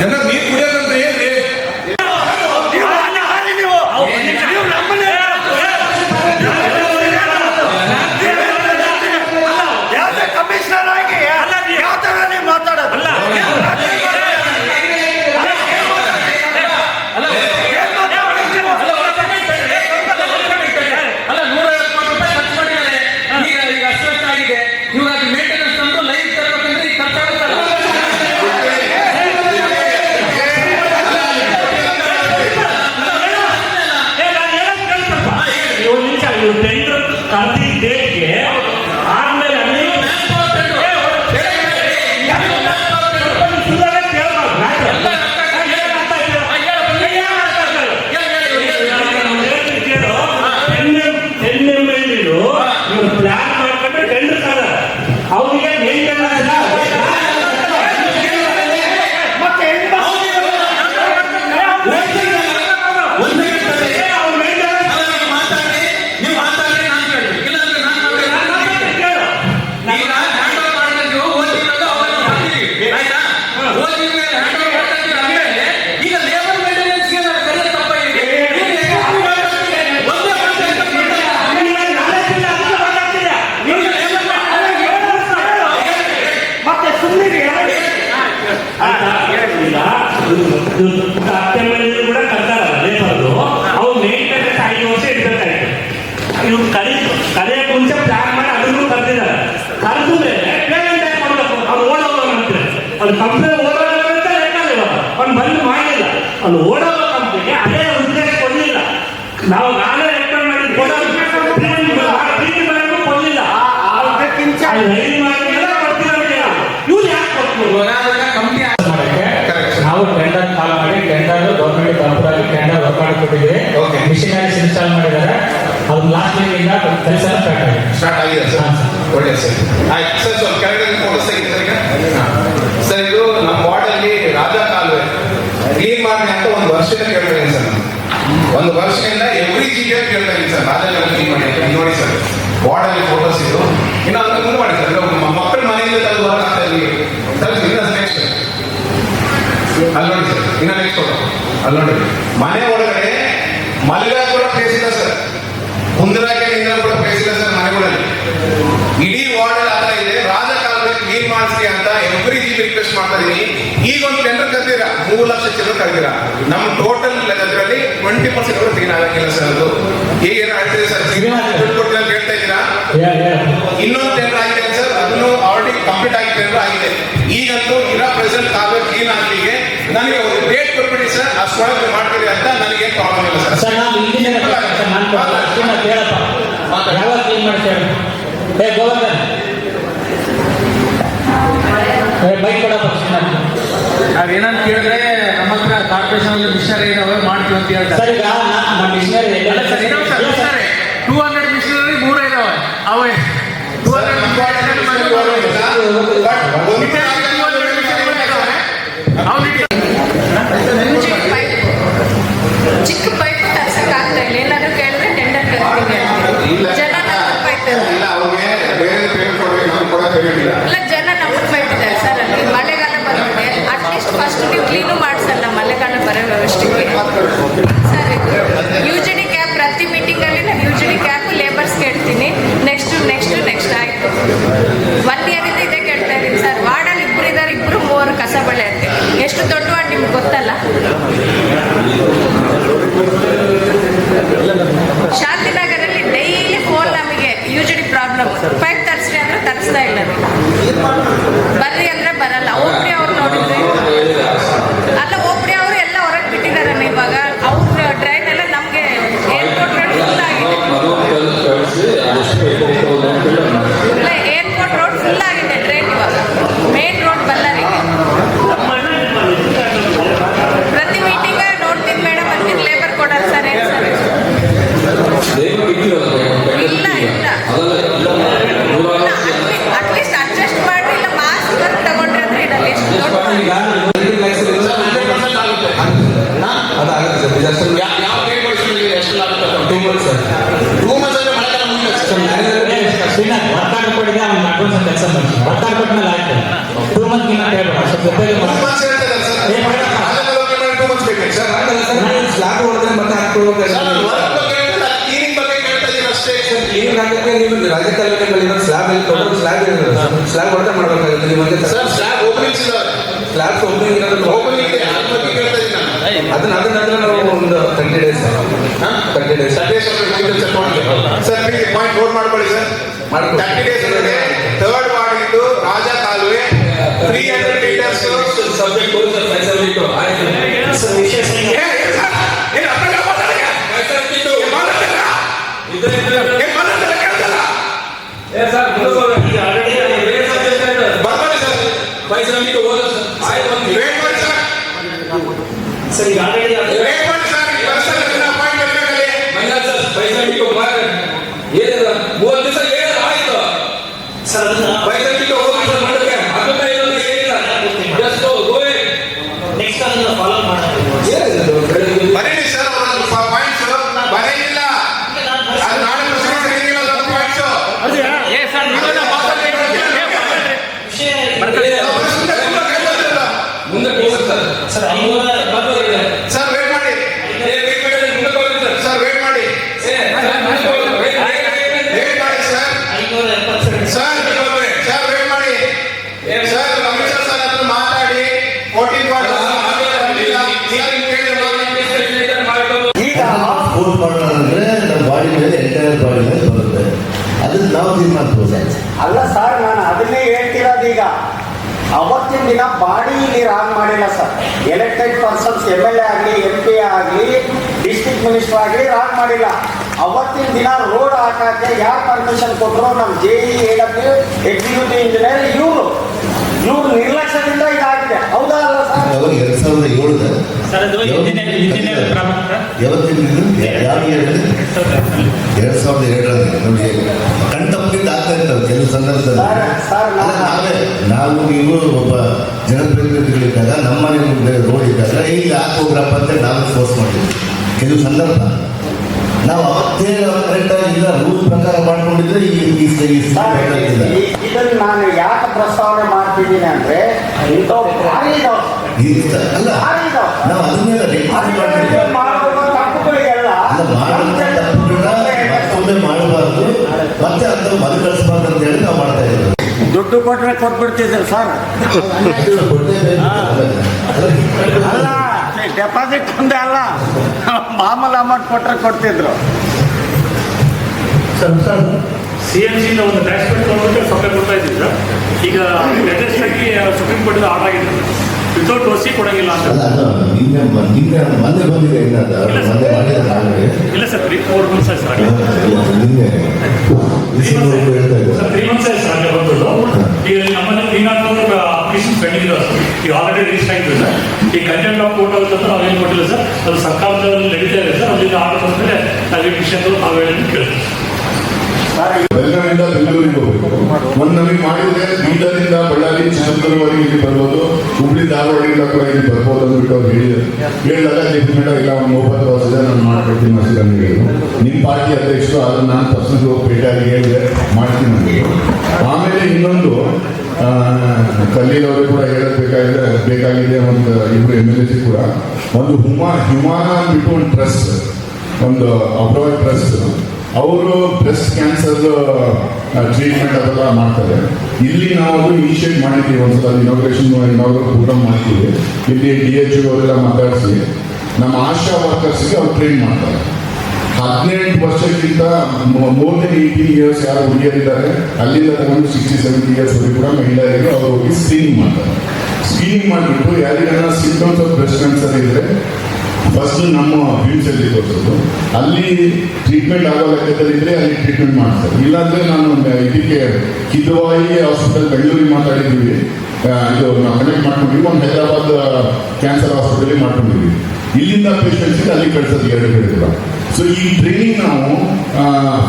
ಜನ ನೀರು ಕುಡಿಯೋದಂದ್ರೆ ಕೆಲಸ ಸ್ಟಾರ್ಟ್ ಆಗಿದೆ ಸರ್ ಒಳ್ಳೆಯ ಸರ್. ಸರ್ ಆಯ್ತು ಸರ್ ಸ್ವಲ್ಪ ಕೆಳಗಡೆ ಫೋಟೋಸ್ ಸರ್ ಈಗ ಸರ್ ಇದು ನಮ್ಮ ವಾರ್ಡಲ್ಲಿ ರಾಜಾ ಕಾಲುವೆ. ಕ್ಲೀನ್ ಮಾಡಿ ಅಂತ ಒಂದು ವರ್ಷದಿಂದ ಕೇಳ್ತಾ ಸರ್. ಒಂದು ವರ್ಷದಿಂದ ಎವ್ರಿ ಜಿಗೆ ಕೇಳ್ತಾ ಇದ್ದೀನಿ, ಸರ್. ರಾಜಾ ಕಾಲುವೆ ಕ್ಲೀನ್ ಮಾಡಿ ನೋಡಿ, ಸರ್. ವಾರ್ಡಲ್ಲಿ ಫೋಟೋಸ್ ಇದು. ಇನ್ನು ಅದನ್ನ ಮುಂದೆ ಮಾಡಿ, ಸರ್. ಮಕ್ಕಳ ಮನೆಯಿಂದ ತೆಗೆದು ಹೊರಗೆ ಹಾಕ್ತಾ ಇದ್ದೀವಿ ಸರ್ ನೆಕ್ಸ್ಟ್ ಅಲ್ಲಿ ನೋಡಿ, ಸರ್. ಇನ್ನ ನೆಕ್ಸ್ಟ್ ಫೋಟೋ ಅಲ್ಲಿ ನೋಡಿ. ಮನೆ ಒಳಗಡೆ ಮಲಗ ಕೂಡ ಪ್ಲೇಸ್ ಇಲ್ಲ ಸರ್ ಕುಂದ್ರಾಕೆ ನಿಂದ್ರ ಕೂಡ ಪ್ಲೇಸ್ ಇಲ್ಲ ಸರ್ ಮನೆಗಳಲ್ಲಿ ಇಡೀ ವಾರ್ಡ್ ಆ ಥರ ಇದೆ ರಾಜ ಕಾಲದಲ್ಲಿ ಕ್ಲೀನ್ ಮಾಡಿಸಿ ಅಂತ ಎವ್ರಿ ಜಿ ರಿಕ್ವೆಸ್ಟ್ ಮಾಡ್ತಾ ಇದೀನಿ ಈಗ ಒಂದು ಟೆಂಡರ್ ಕರ್ತೀರಾ ಮೂರು ಲಕ್ಷ ಚಿಲ್ಲರ್ ಕರ್ತೀರಾ ನಮ್ಮ ಟೋಟಲ್ ಅದರಲ್ಲಿ ಟ್ವೆಂಟಿ ಪರ್ಸೆಂಟ್ ಕೂಡ ಕ್ಲೀನ್ ಆಗಂಗಿಲ್ಲ ಸರ್ ಅದು. ಈಗ ಏನೋ ಹೇಳ್ತಿದೆ ಸರ್? ದುಡ್ಡು ಕೊಡ್ತೀರಾ ಅಂತ ಹೇಳ್ತಾ ಇದ್ದೀರಾ. ಇನ್ನೊಂದು ಟೆಂಡರ್ ಆಗಿದೆ ಸರ್. ಅದನ್ನು ಆಲ್ರೆಡಿ ಕಂಪ್ಲೀಟ್ ಆಗಿ ಟೆಂಡರ್ ಆಗಿದೆ. ಈಗಂತೂ ಇರೋ ಪ್ರೆಸೆಂಟ್ ಕಾಲುವೆ ಕ್ಲೀನ್ ಆಗಲಿಕ್ಕೆ ನನಗೆ ಒಂದು ಡೇಟ್ ಕೊಟ್ಬಿಡಿ ಸರ್. ಅಷ್ಟೊಳಗೆ ಮಾಡ್ತೀರಿ ಅಂತ ನನಗೆ ಪ್ರಾಬ್ಲಮ್ ಇಲ್ಲ ಸರ್. ಸರ್ ನಾನು ಇಂಜಿನಿಯರ್ ಕೇಳಪ್ಪ. ಯಾವಾಗ ಕ್ಲೀನ್ ಮಾಡ್ತೇವೆ ಹೇ ಗೋವರ್ಧನ್. ಏ ಬೈಕ್ ಕೊಡಪ್ಪ ಸುಮ್ಮನೆ ನಾವೇನಂತ ಕೇಳಿದ್ರೆ ನಮ್ಮ ಹತ್ರ ಕಾರ್ಪೊರೇಷನ್ ಅಲ್ಲಿ ಮಿಷನರಿ ಇದಾವೆ ಮಾಡ್ತೀವಿ ಅಂತ ಹೇಳ್ತಾರೆ. ಸರ್ ಈಗ ನಮ್ಮ ಮಿಷನರಿ ಟೂ ಹಂಡ್ರೆಡ್ ಮಿಷನರಿ ಮೂರ ಇದಾವೆ. ಅವೆ ಟೂ ಹಂಡ್ರೆಡ್ ಮಿಷನರಿ ತರ್ಸಕ್ ಗೊತ್ತಲ್ಲ? ಹೋಗಿ ಮಾಡಿ ಅಂತ ಮಂತ್ಸ್ ಸ್ವಲ್ಪ ಸರ್? ಸ್ಲಾಬ್ ಹೊಡೆದ್ರೆ ಮತ್ತೆ ಹಾಕ್ಕೊಳ್ಬೇಕು ನೀವು ರಾಜ್ಯ ತಾಲೂಕಿನಲ್ಲಿ ಸ್ಲಾಬ್ ಸ್ಲ್ಯಾಬ್ ತೊಗೊಂಡು ಸ್ಲಾಬ್ ಸ್ಲಾಬ್ ಹೊಡೆದ್ರೆ ನೀವು ಸರ್ ಇದಾವೆ ಸ್ಲಾಬ್ ಓಪನಿಂಗ್ ಇರೋದು ಓಪನಿಂಗ್ ನಾನು. ಅದನ್ನ ಅದನ್ನ ಅದನ್ನ ನಾವು ಒಂದು thirty days thirty days sir please point note ಮಾಡ್ಕೊಳ್ಳಿ sir. Thirty days three hundred metres subject ಆಯ್ತು ಸರ್ ವಿಷಯ ಸರಿ ಈಗ ಆಲ್ರೆಡಿ ಬರ್ತಾರೆ ಸರ್ ವೇಟ್ ಮಾಡಿ ಸರ್ ಸರ್ ಈಗ ಆಲ್ರೆಡಿ ವೇಟ್ ಮಾಡಿ ಸರ್ ಪರ್ಸನ್ ಪಾಯಿಂಟ್ ಬರ್ಬೇಕಲ್ಲಿ ಮೂವತ್ತು ದಿವಸ ಏನಿಲ್ಲ ಆಯ್ತು ಸರ್ ಅದನ್ನ ಪೈಸೆ ಬಿಟ್ಟು ಹೋಗಿ ಸರ್ ಮಾಡಕ್ಕೆ ಅದನ್ನ ಇದನ್ನ ಏನಿಲ್ಲ ಜಸ್ಟ್ ಗೋವೆ ನೆಕ್ಸ್ಟ್ ಅದನ್ನ ಫಾಲೋ ಮಾಡೋದು ಬರೀರಿ ಸರ್ ಒಂದೊಂದು ಪಾಯಿಂಟ್ಸ್ ಬರೆಯಿಲ್ಲ ಅದು ನಾಳೆ ಪ್ರಶ್ನೆ ತೆಗೆದಿಲ್ಲ ಒಂದು ಪಾಯಿಂಟ್ಸ್ ವಿಷಯ ಮುಂದೆ ಹೋಗಿ ಸರ್ ಸರ್ ಐನೂರ ಬರ್ಬೋದು ಸರ್ ವೇಟ್ ಮಾಡಿ ಏ ವೇಟ್ ಮಾಡಿ ಮುಂದೆ ಹೋಗಿ ಸರ್ ಸರ್ ವೇಟ್ ಮಾಡಿ ಏ ವೇಟ್ ಮಾಡಿ ಸರ್ ಐನೂರ ಎಪ್ಪತ್ತೆರಡು ಸರ್ ಸರ್ ವೇಟ್ ಮಾಡಿ ಸರ್ ಅಮಿತ್ ಶಾ ಸರ್ ಹತ್ರ ಮಾತಾಡಿ ಫೋರ್ಟೀನ್ ಈಗ ಫೋನ್ ಮಾಡೋದಂದ್ರೆ ನಮ್ಮ ಬಾಡಿ ಮೇಲೆ ಎಂಟೈರ್ ಬಾಡಿ ಮೇಲೆ ಬರುತ್ತೆ ಅದನ್ನ ನಾವು ತೀರ್ಮಾನಿಸ್ಬೋದು ಅಲ್ಲ ಸರ್ ನಾನು ಅದನ್ನೇ ಹೇಳ್ತಿರೋದು ಈಗ ಅವತ್ತಿನ ದಿನ ಬಾಡಿ ಇಲ್ಲಿ ಮಾಡಿಲ್ಲ sir. Elected persons M L A ಆಗಲಿ ಎಂ ಪಿ ಆಗಲಿ ಡಿಸ್ಟ್ರಿಕ್ಟ್ ಮಿನಿಸ್ಟರ್ ಆಗಲಿ ರಾಂಗ್ ಮಾಡಿಲ್ಲ. ಅವತ್ತಿನ ದಿನ ರೋಡ್ ಹಾಕಕ್ಕೆ ಯಾರು ಪರ್ಮಿಷನ್ ಕೊಟ್ಟರು ನಮ್ಮ J E A W executive engineer ಇವರು. ಇವ್ರ ನಿರ್ಲಕ್ಷ್ಯದಿಂದ ಇದಾಗಿದೆ. ಹೌದಾ ಅಲ್ಲ ಸರ್? ಎರಡ್ ಸಾವಿರದ ಏಳದ ಸರ್? ಅದು ಇಂಜಿನಿಯರ್ ಇಂಜಿನಿಯರ್ ಕ್ರಮಾಂಕ ಯಾವತ್ತಿನ ಎರಡ್ ಸಾವಿರದ ಏಳರಲ್ಲಿ ನಮಗೆ ಕಣ್ತಪ್ಪಿಂದ ಆಗ್ತಾ ಇರ್ತವೆ ಕೆಲವು ಸಂದರ್ಭದಲ್ಲಿ ನಾವೇ ನಾವು ನೀವು ಒಬ್ಬ ಜನಪ್ರತಿನಿಧಿಗಳಿದ್ದಾಗ ನಮ್ಮ ಮನೆ ಮುಂದೆ ರೋಡ್ ಇದ್ದಾಗ ಈಗ ಹಾಕಿ ಹೋಗ್ರಪ್ಪ ಅಂತ ನಾವು ಫೋರ್ಸ್ ಮಾಡಿದ್ವಿ ಕೆಲವು ಸಂದರ್ಭ. ನಾವು ಅವತ್ತೇ ಕರೆಕ್ಟಾಗಿ ಇಲ್ಲ ರೂಲ್ ಪ್ರಕಾರ ಮಾಡ್ಕೊಂಡಿದ್ರೆ ಈ ಇದನ್ನು. ನಾನು ಯಾಕೆ ಪ್ರಸ್ತಾವನೆ ಮಾಡ್ತಿದ್ದೀನಿ ಅಂದ್ರೆ ಅಲ್ಲ ನಾವು ಅದನ್ನೆಲ್ಲ ರೆಕಾರ್ಡ್ ಮಾಡಿದ್ವಿ ಮಾಡುವ ತಪ್ಪುಗಳಿಗೆಲ್ಲ ಅಲ್ಲ ಮಾಡುವಂತ ತಪ್ಪುಗಳನ್ನ ಮತ್ತೊಮ್ಮೆ ಮಾಡಬಾರ್ದು ಮತ್ತೆ ಅಂತ ಮರುಕಳಿಸಬಾರ್ದು ಅಂತ ಹೇಳಿ ನಾವು ಮಾಡ್ತಾ ಇದ್ದೀವಿ. ದುಡ್ಡು ಕೊಟ್ರೆ ಕೊಟ್ಬಿಡ್ತಿದ್ರು ಸರ್. ಅಲ್ಲ ಡೆಪಾಸಿಟ್ ಒಂದೇ ಅಲ್ಲ. ಮಾಮೂಲು ಅಮೌಂಟ್ ಕೊಟ್ಟರೆ ಕೊಡ್ತಿದ್ರು. ಸಿ ಎಂ ಸಿಯಿಂದ ಒಂದು ಟ್ಯಾಕ್ಸ್ ಪೇಡ್ ತೊಗೊಂಡು ಸಪ್ಲೈ ಕೊಡ್ತಾ ಇದ್ದೀವಿ ಸರ್. ಈಗ ಲೇಟೆಸ್ಟ್ ಆಗಿ ಸುಪ್ರೀಂ ಕೋರ್ಟ್ ಆರ್ಡರ್ ಆಗಿದೆ ವಿತೌಟ್ ಓಸಿ ಕೊಡಂಗಿಲ್ಲ ಅಂತ. ಅದು ನಿನ್ನೆ ನಿನ್ನೆ ಮೊನ್ನೆ ಬಂದಿದೆ ಮೊನ್ನೆ ಮಾಡಿದ ಇಲ್ಲ ಸರ್ ತ್ರೀ ಫೋರ್ ಮಂತ್ಸ್ ಆಯ್ತು ಸರ್. ನಿನ್ನೆ. ಹೇಳ್ತಾ ಇದ್ದಾರೆ ತ್ರೀ ಮಂತ್ಸ್ ಆಯ್ತು ಸರ್ ಹಾಗೆ ಈಗ ನಮ್ಮಲ್ಲಿ ಫೋರ್ ಅಪ್ಲಿಕೇಶನ್ ಪೆಂಡಿಂಗ್ ಈಗ ಆಲ್ರೆಡಿ ರಿಜಿಸ್ಟರ್ ಆಗಿದೆ ಸರ್. ಈ ಕಂಟೆಂಟ್ ಆಫ್ ಕೋರ್ಟ್ ಆಗುತ್ತೆ ಅಂತ ನಾವೇನು ಕೊಟ್ಟಿಲ್ಲ ಸರ್. ಅದು ಸರ್ಕಾರದಲ್ಲಿ ನಡೀತಾ ಇದೆ ಸರ್. ಅಲ್ಲಿ ಆರ್ಡರ್ ಬಂದರೆ ನಾವೇ ವಿಷಯ ನಾವು ಹೇಳಿ ಕೇಳ್ತೀವಿ. ಬೆಂಗಳೂರಿಂದ ಬೆಂಗಳೂರಿಗೆ ಹೋಗಬೇಕು. ಒಂದು ನಮಗೆ ಮಾಡಿದ್ರೆ ಬೀದರಿಂದ ಬಳ್ಳಾರಿ, ಚಿತ್ರದುರ್ಗವರೆಗೆ ಇಲ್ಲಿ ಬರ್ಬೋದು. ಹುಬ್ಳಿ, ಧಾರವಾಡದಿಂದ ಕೂಡ ಇಲ್ಲಿ ಬರ್ಬೋದು ಅಂದ್ಬಿಟ್ಟು ಅವ್ರು ಹೇಳಿದ್ರು. ಹೇಳಿದಾಗ ಜೆ ಮೇಡಮ್ ಇಲ್ಲ, ಒಂದು ಒಂಬತ್ತು ವರ್ಷ ನಾನು ಮಾಡ್ಕೊಡ್ತೀನಿ ಅಂತ ಅಂತ ಹೇಳಿದ್ರು. ನಿಮ್ಮ ಪಾರ್ಟಿ ಅಧ್ಯಕ್ಷರು ಅದನ್ನ ನಾನು ಪರ್ಸನಲ್ ಹೋಗಿ ಭೇಟಿಯಾಗಿ ಹೇಳಿದೆ ಮಾಡ್ತೀನಿ ಅಂತ ಆಮೇಲೆ ಇನ್ನೊಂದು ಕಲ್ಲಿನವರು ಕೂಡ ಹೇಳಬೇಕಾಗಿದೆ ಬೇಕಾಗಿದೆ ಒಂದು ಇಬ್ಬರು ಎಂ ಎಲ್ ಎ ಕೂಡ. ಒಂದು ಹುಮಾ, ಹಿಮಾನ ಅಂದ್ಬಿಟ್ಟು ಒಂದು ಟ್ರಸ್ಟ್ ಒಂದು ಅಪ್ರೂವಲ್ ಟ್ರಸ್ಟ್ ಅವರು ಬ್ರೆಸ್ಟ್ ಕ್ಯಾನ್ಸರ್ ಟ್ರೀಟ್ಮೆಂಟ್ ಅದೆಲ್ಲ ಮಾಡ್ತಾರೆ. ಇಲ್ಲಿ ನಾವು ಅದು ಇನಿಷಿಯೇಟ್ ಮಾಡಿದ್ದೀವಿ ಒಂದ್ಸಲ ಇನಾಗ್ರೇಷನ್ ಇನಾಗ್ರೇಟ್ ಪ್ರೋಗ್ರಾಮ್ ಮಾಡ್ತೀವಿ ಇಲ್ಲಿ ಡಿ ಎಚ್ ಅವರೆಲ್ಲ ಮಾತಾಡಿಸಿ, ನಮ್ಮ ಆಶಾ ವರ್ಕರ್ಸ್ಗೆ ಅವ್ರು ಟ್ರೈನ್ ಮಾಡ್ತಾರೆ. ಹದಿನೆಂಟು ವರ್ಷಕ್ಕಿಂತ ಮೋರ್ ದೆನ್ ಏಯ್ಟೀನ್ ಇಯರ್ಸ್ ಯಾರು ಹುಡುಗಿಯರಿದ್ದಾರೆ, ಅಲ್ಲಿಂದ ತಗೊಂಡು ಸಿಕ್ಸ್ಟಿ ಸೆವೆಂಟಿ ಇಯರ್ಸ್ ವರೆಗೂ ಕೂಡ ಮಹಿಳೆಯರಿಗೆ ಅವರು ಹೋಗಿ ಸ್ಕ್ರೀನಿಂಗ್ ಮಾಡ್ತಾರೆ. ಸ್ಕ್ರೀನಿಂಗ್ ಮಾಡಿಬಿಟ್ಟು ಯಾರಿಗಾರ ಸಿಂಟಮ್ಸ್ ಆಫ್ ಬ್ರೆಸ್ಟ್ ಕ್ಯಾನ್ಸರ್ ಇದ್ರೆ ಫಸ್ಟ್ ನಮ್ಮ ಫ್ಯೂಚರ್ಗೆ ತೋರಿಸೋದು ಅಲ್ಲಿ ಟ್ರೀಟ್ಮೆಂಟ್ ಆಗೋ ಲೆಕ್ಕದಲ್ಲಿ ಇದ್ರೆ ಅಲ್ಲಿ ಟ್ರೀಟ್ಮೆಂಟ್ ಮಾಡ್ತಾರೆ. ಇಲ್ಲಾಂದರೆ ನಾನು ಇದಕ್ಕೆ ಕಿದ್ವಾಯಿ ಹಾಸ್ಪಿಟಲ್ ಬೆಂಗಳೂರಿಗೆ ಮಾತಾಡಿದ್ದೀವಿ. ಇದು ನಾವು ಕನೆಕ್ಟ್ ಮಾಡ್ಕೊಂಡಿವಿ ಒಂದು ಹೈದರಾಬಾದ್ ಕ್ಯಾನ್ಸರ್ ಹಾಸ್ಪಿಟಲ್ ಮಾಡ್ಕೊಂಡಿದ್ವಿ ಇಲ್ಲಿಂದ ಪೇಷಂಟ್ಸ್ಗೆ ಅಲ್ಲಿ ಕಳಿಸೋದು ಎರಡು ಕೂಡ. ಸೊ ಈ ಟ್ರೈನಿಂಗ್ ನಾವು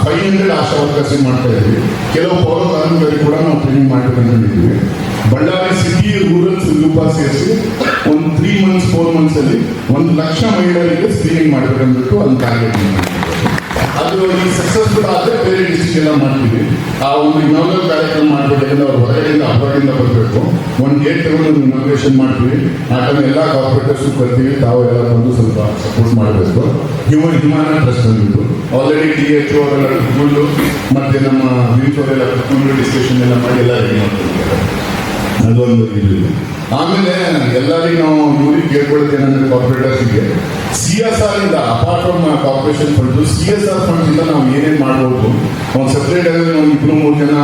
ಫೈವ್ ಹಂಡ್ರೆಡ್ ಆಶಾ ವರ್ಕರ್ಸ್ ಮಾಡ್ತಾ ಇದ್ವಿ. ಕೆಲವು ಪೌರ ಕಾರ್ಮಿಕರಿಗೆ ಕೂಡ ನಾವು ಟ್ರೈನಿಂಗ್ ಮಾಡ್ಬೇಕಂತಿದ್ದೀವಿ ಬಳ್ಳಾರಿ ಸಿಟಿ ರೂರಲ್ ಗ್ರೂಪ್ ಸೇರಿಸಿ ಒಂದು ತ್ರೀ ಮಂತ್ಸ್ ಫೋರ್ ಮಂತ್ಸ್ ಅಲ್ಲಿ ಒಂದು ಲಕ್ಷ ಮಹಿಳೆಯರಿಗೆ ಸ್ಕ್ರೀನಿಂಗ್ ಮಾಡಬೇಕಂದ್ಬಿಟ್ಟು ಒಂದು ಟಾರ್ಗೆಟ್ ಅದು ಈ ಸಕ್ಸಸ್ಫುಲ್ ಆದರೆ ಬೇರೆ ಡಿಸ್ಟಿಕ್ ಎಲ್ಲ ಮಾಡ್ತೀವಿ. ಆ ಒಂದು ಇನ್ನೊಂದು ಕಾರ್ಯಕ್ರಮ ಮಾಡ್ಬೇಕಂದ್ರೆ ಅವ್ರು ಹೊರಗಡೆಯಿಂದ ಹೊರಗಡೆಯಿಂದ ಬರಬೇಕು. ಒಂದು ಗೇಟ್ ತಗೊಂಡು ಇನಾಗ್ರೇಷನ್ ಮಾಡ್ತೀವಿ. ಆ ಟೈಮ್ ಎಲ್ಲ ಕಾರ್ಪೊರೇಟರ್ಸ್ ಬರ್ತೀವಿ ತಾವು ಎಲ್ಲ ಬಂದು ಸ್ವಲ್ಪ ಸಪೋರ್ಟ್ ಮಾಡಬೇಕು. ಹ್ಯೂಮನ್ ಹ್ಯೂಮನ್ ಟ್ರಸ್ಟ್ ಅಂದ್ಬಿಟ್ಟು ಆಲ್ರೆಡಿ ಟಿ ಎಚ್ ಅವರೆಲ್ಲ ಕುತ್ಕೊಂಡು ಮತ್ತೆ ನಮ್ಮ ವಿತ್ ಅವರೆಲ್ಲ ಕುತ್ಕೊಂಡು ಡಿಸ್ಕಷನ್ ಎಲ್ಲ ಮಾಡಿ ಎಲ್ಲ ರೆಡಿ ಮಾಡ್ತಿರ್ತಾರೆ ಅದೊಂದು ಇದು. ಆಮೇಲೆ ಎಲ್ಲರಿಗೂ ನಾವು ಇವ್ರಿಗೆ ಕೇಳ್ಕೊಳ್ತೇನೆ ಅಂದ್ರೆ ಕಾರ್ಪೊರೇಟರ್ಸ್ಗೆ ಸಿ ಎಸ್ ಆರ್ ಇಂದ apart from corporation fund C S R fund ಇಂದ ನಾವು ಏನೇನು ಮಾಡ್ಬೋದು? ಒಂದು ಸಪ್ರೇಟ್ ಆಗಿ ಒಂದು ಇಬ್ಬರು ಮೂರು ಜನ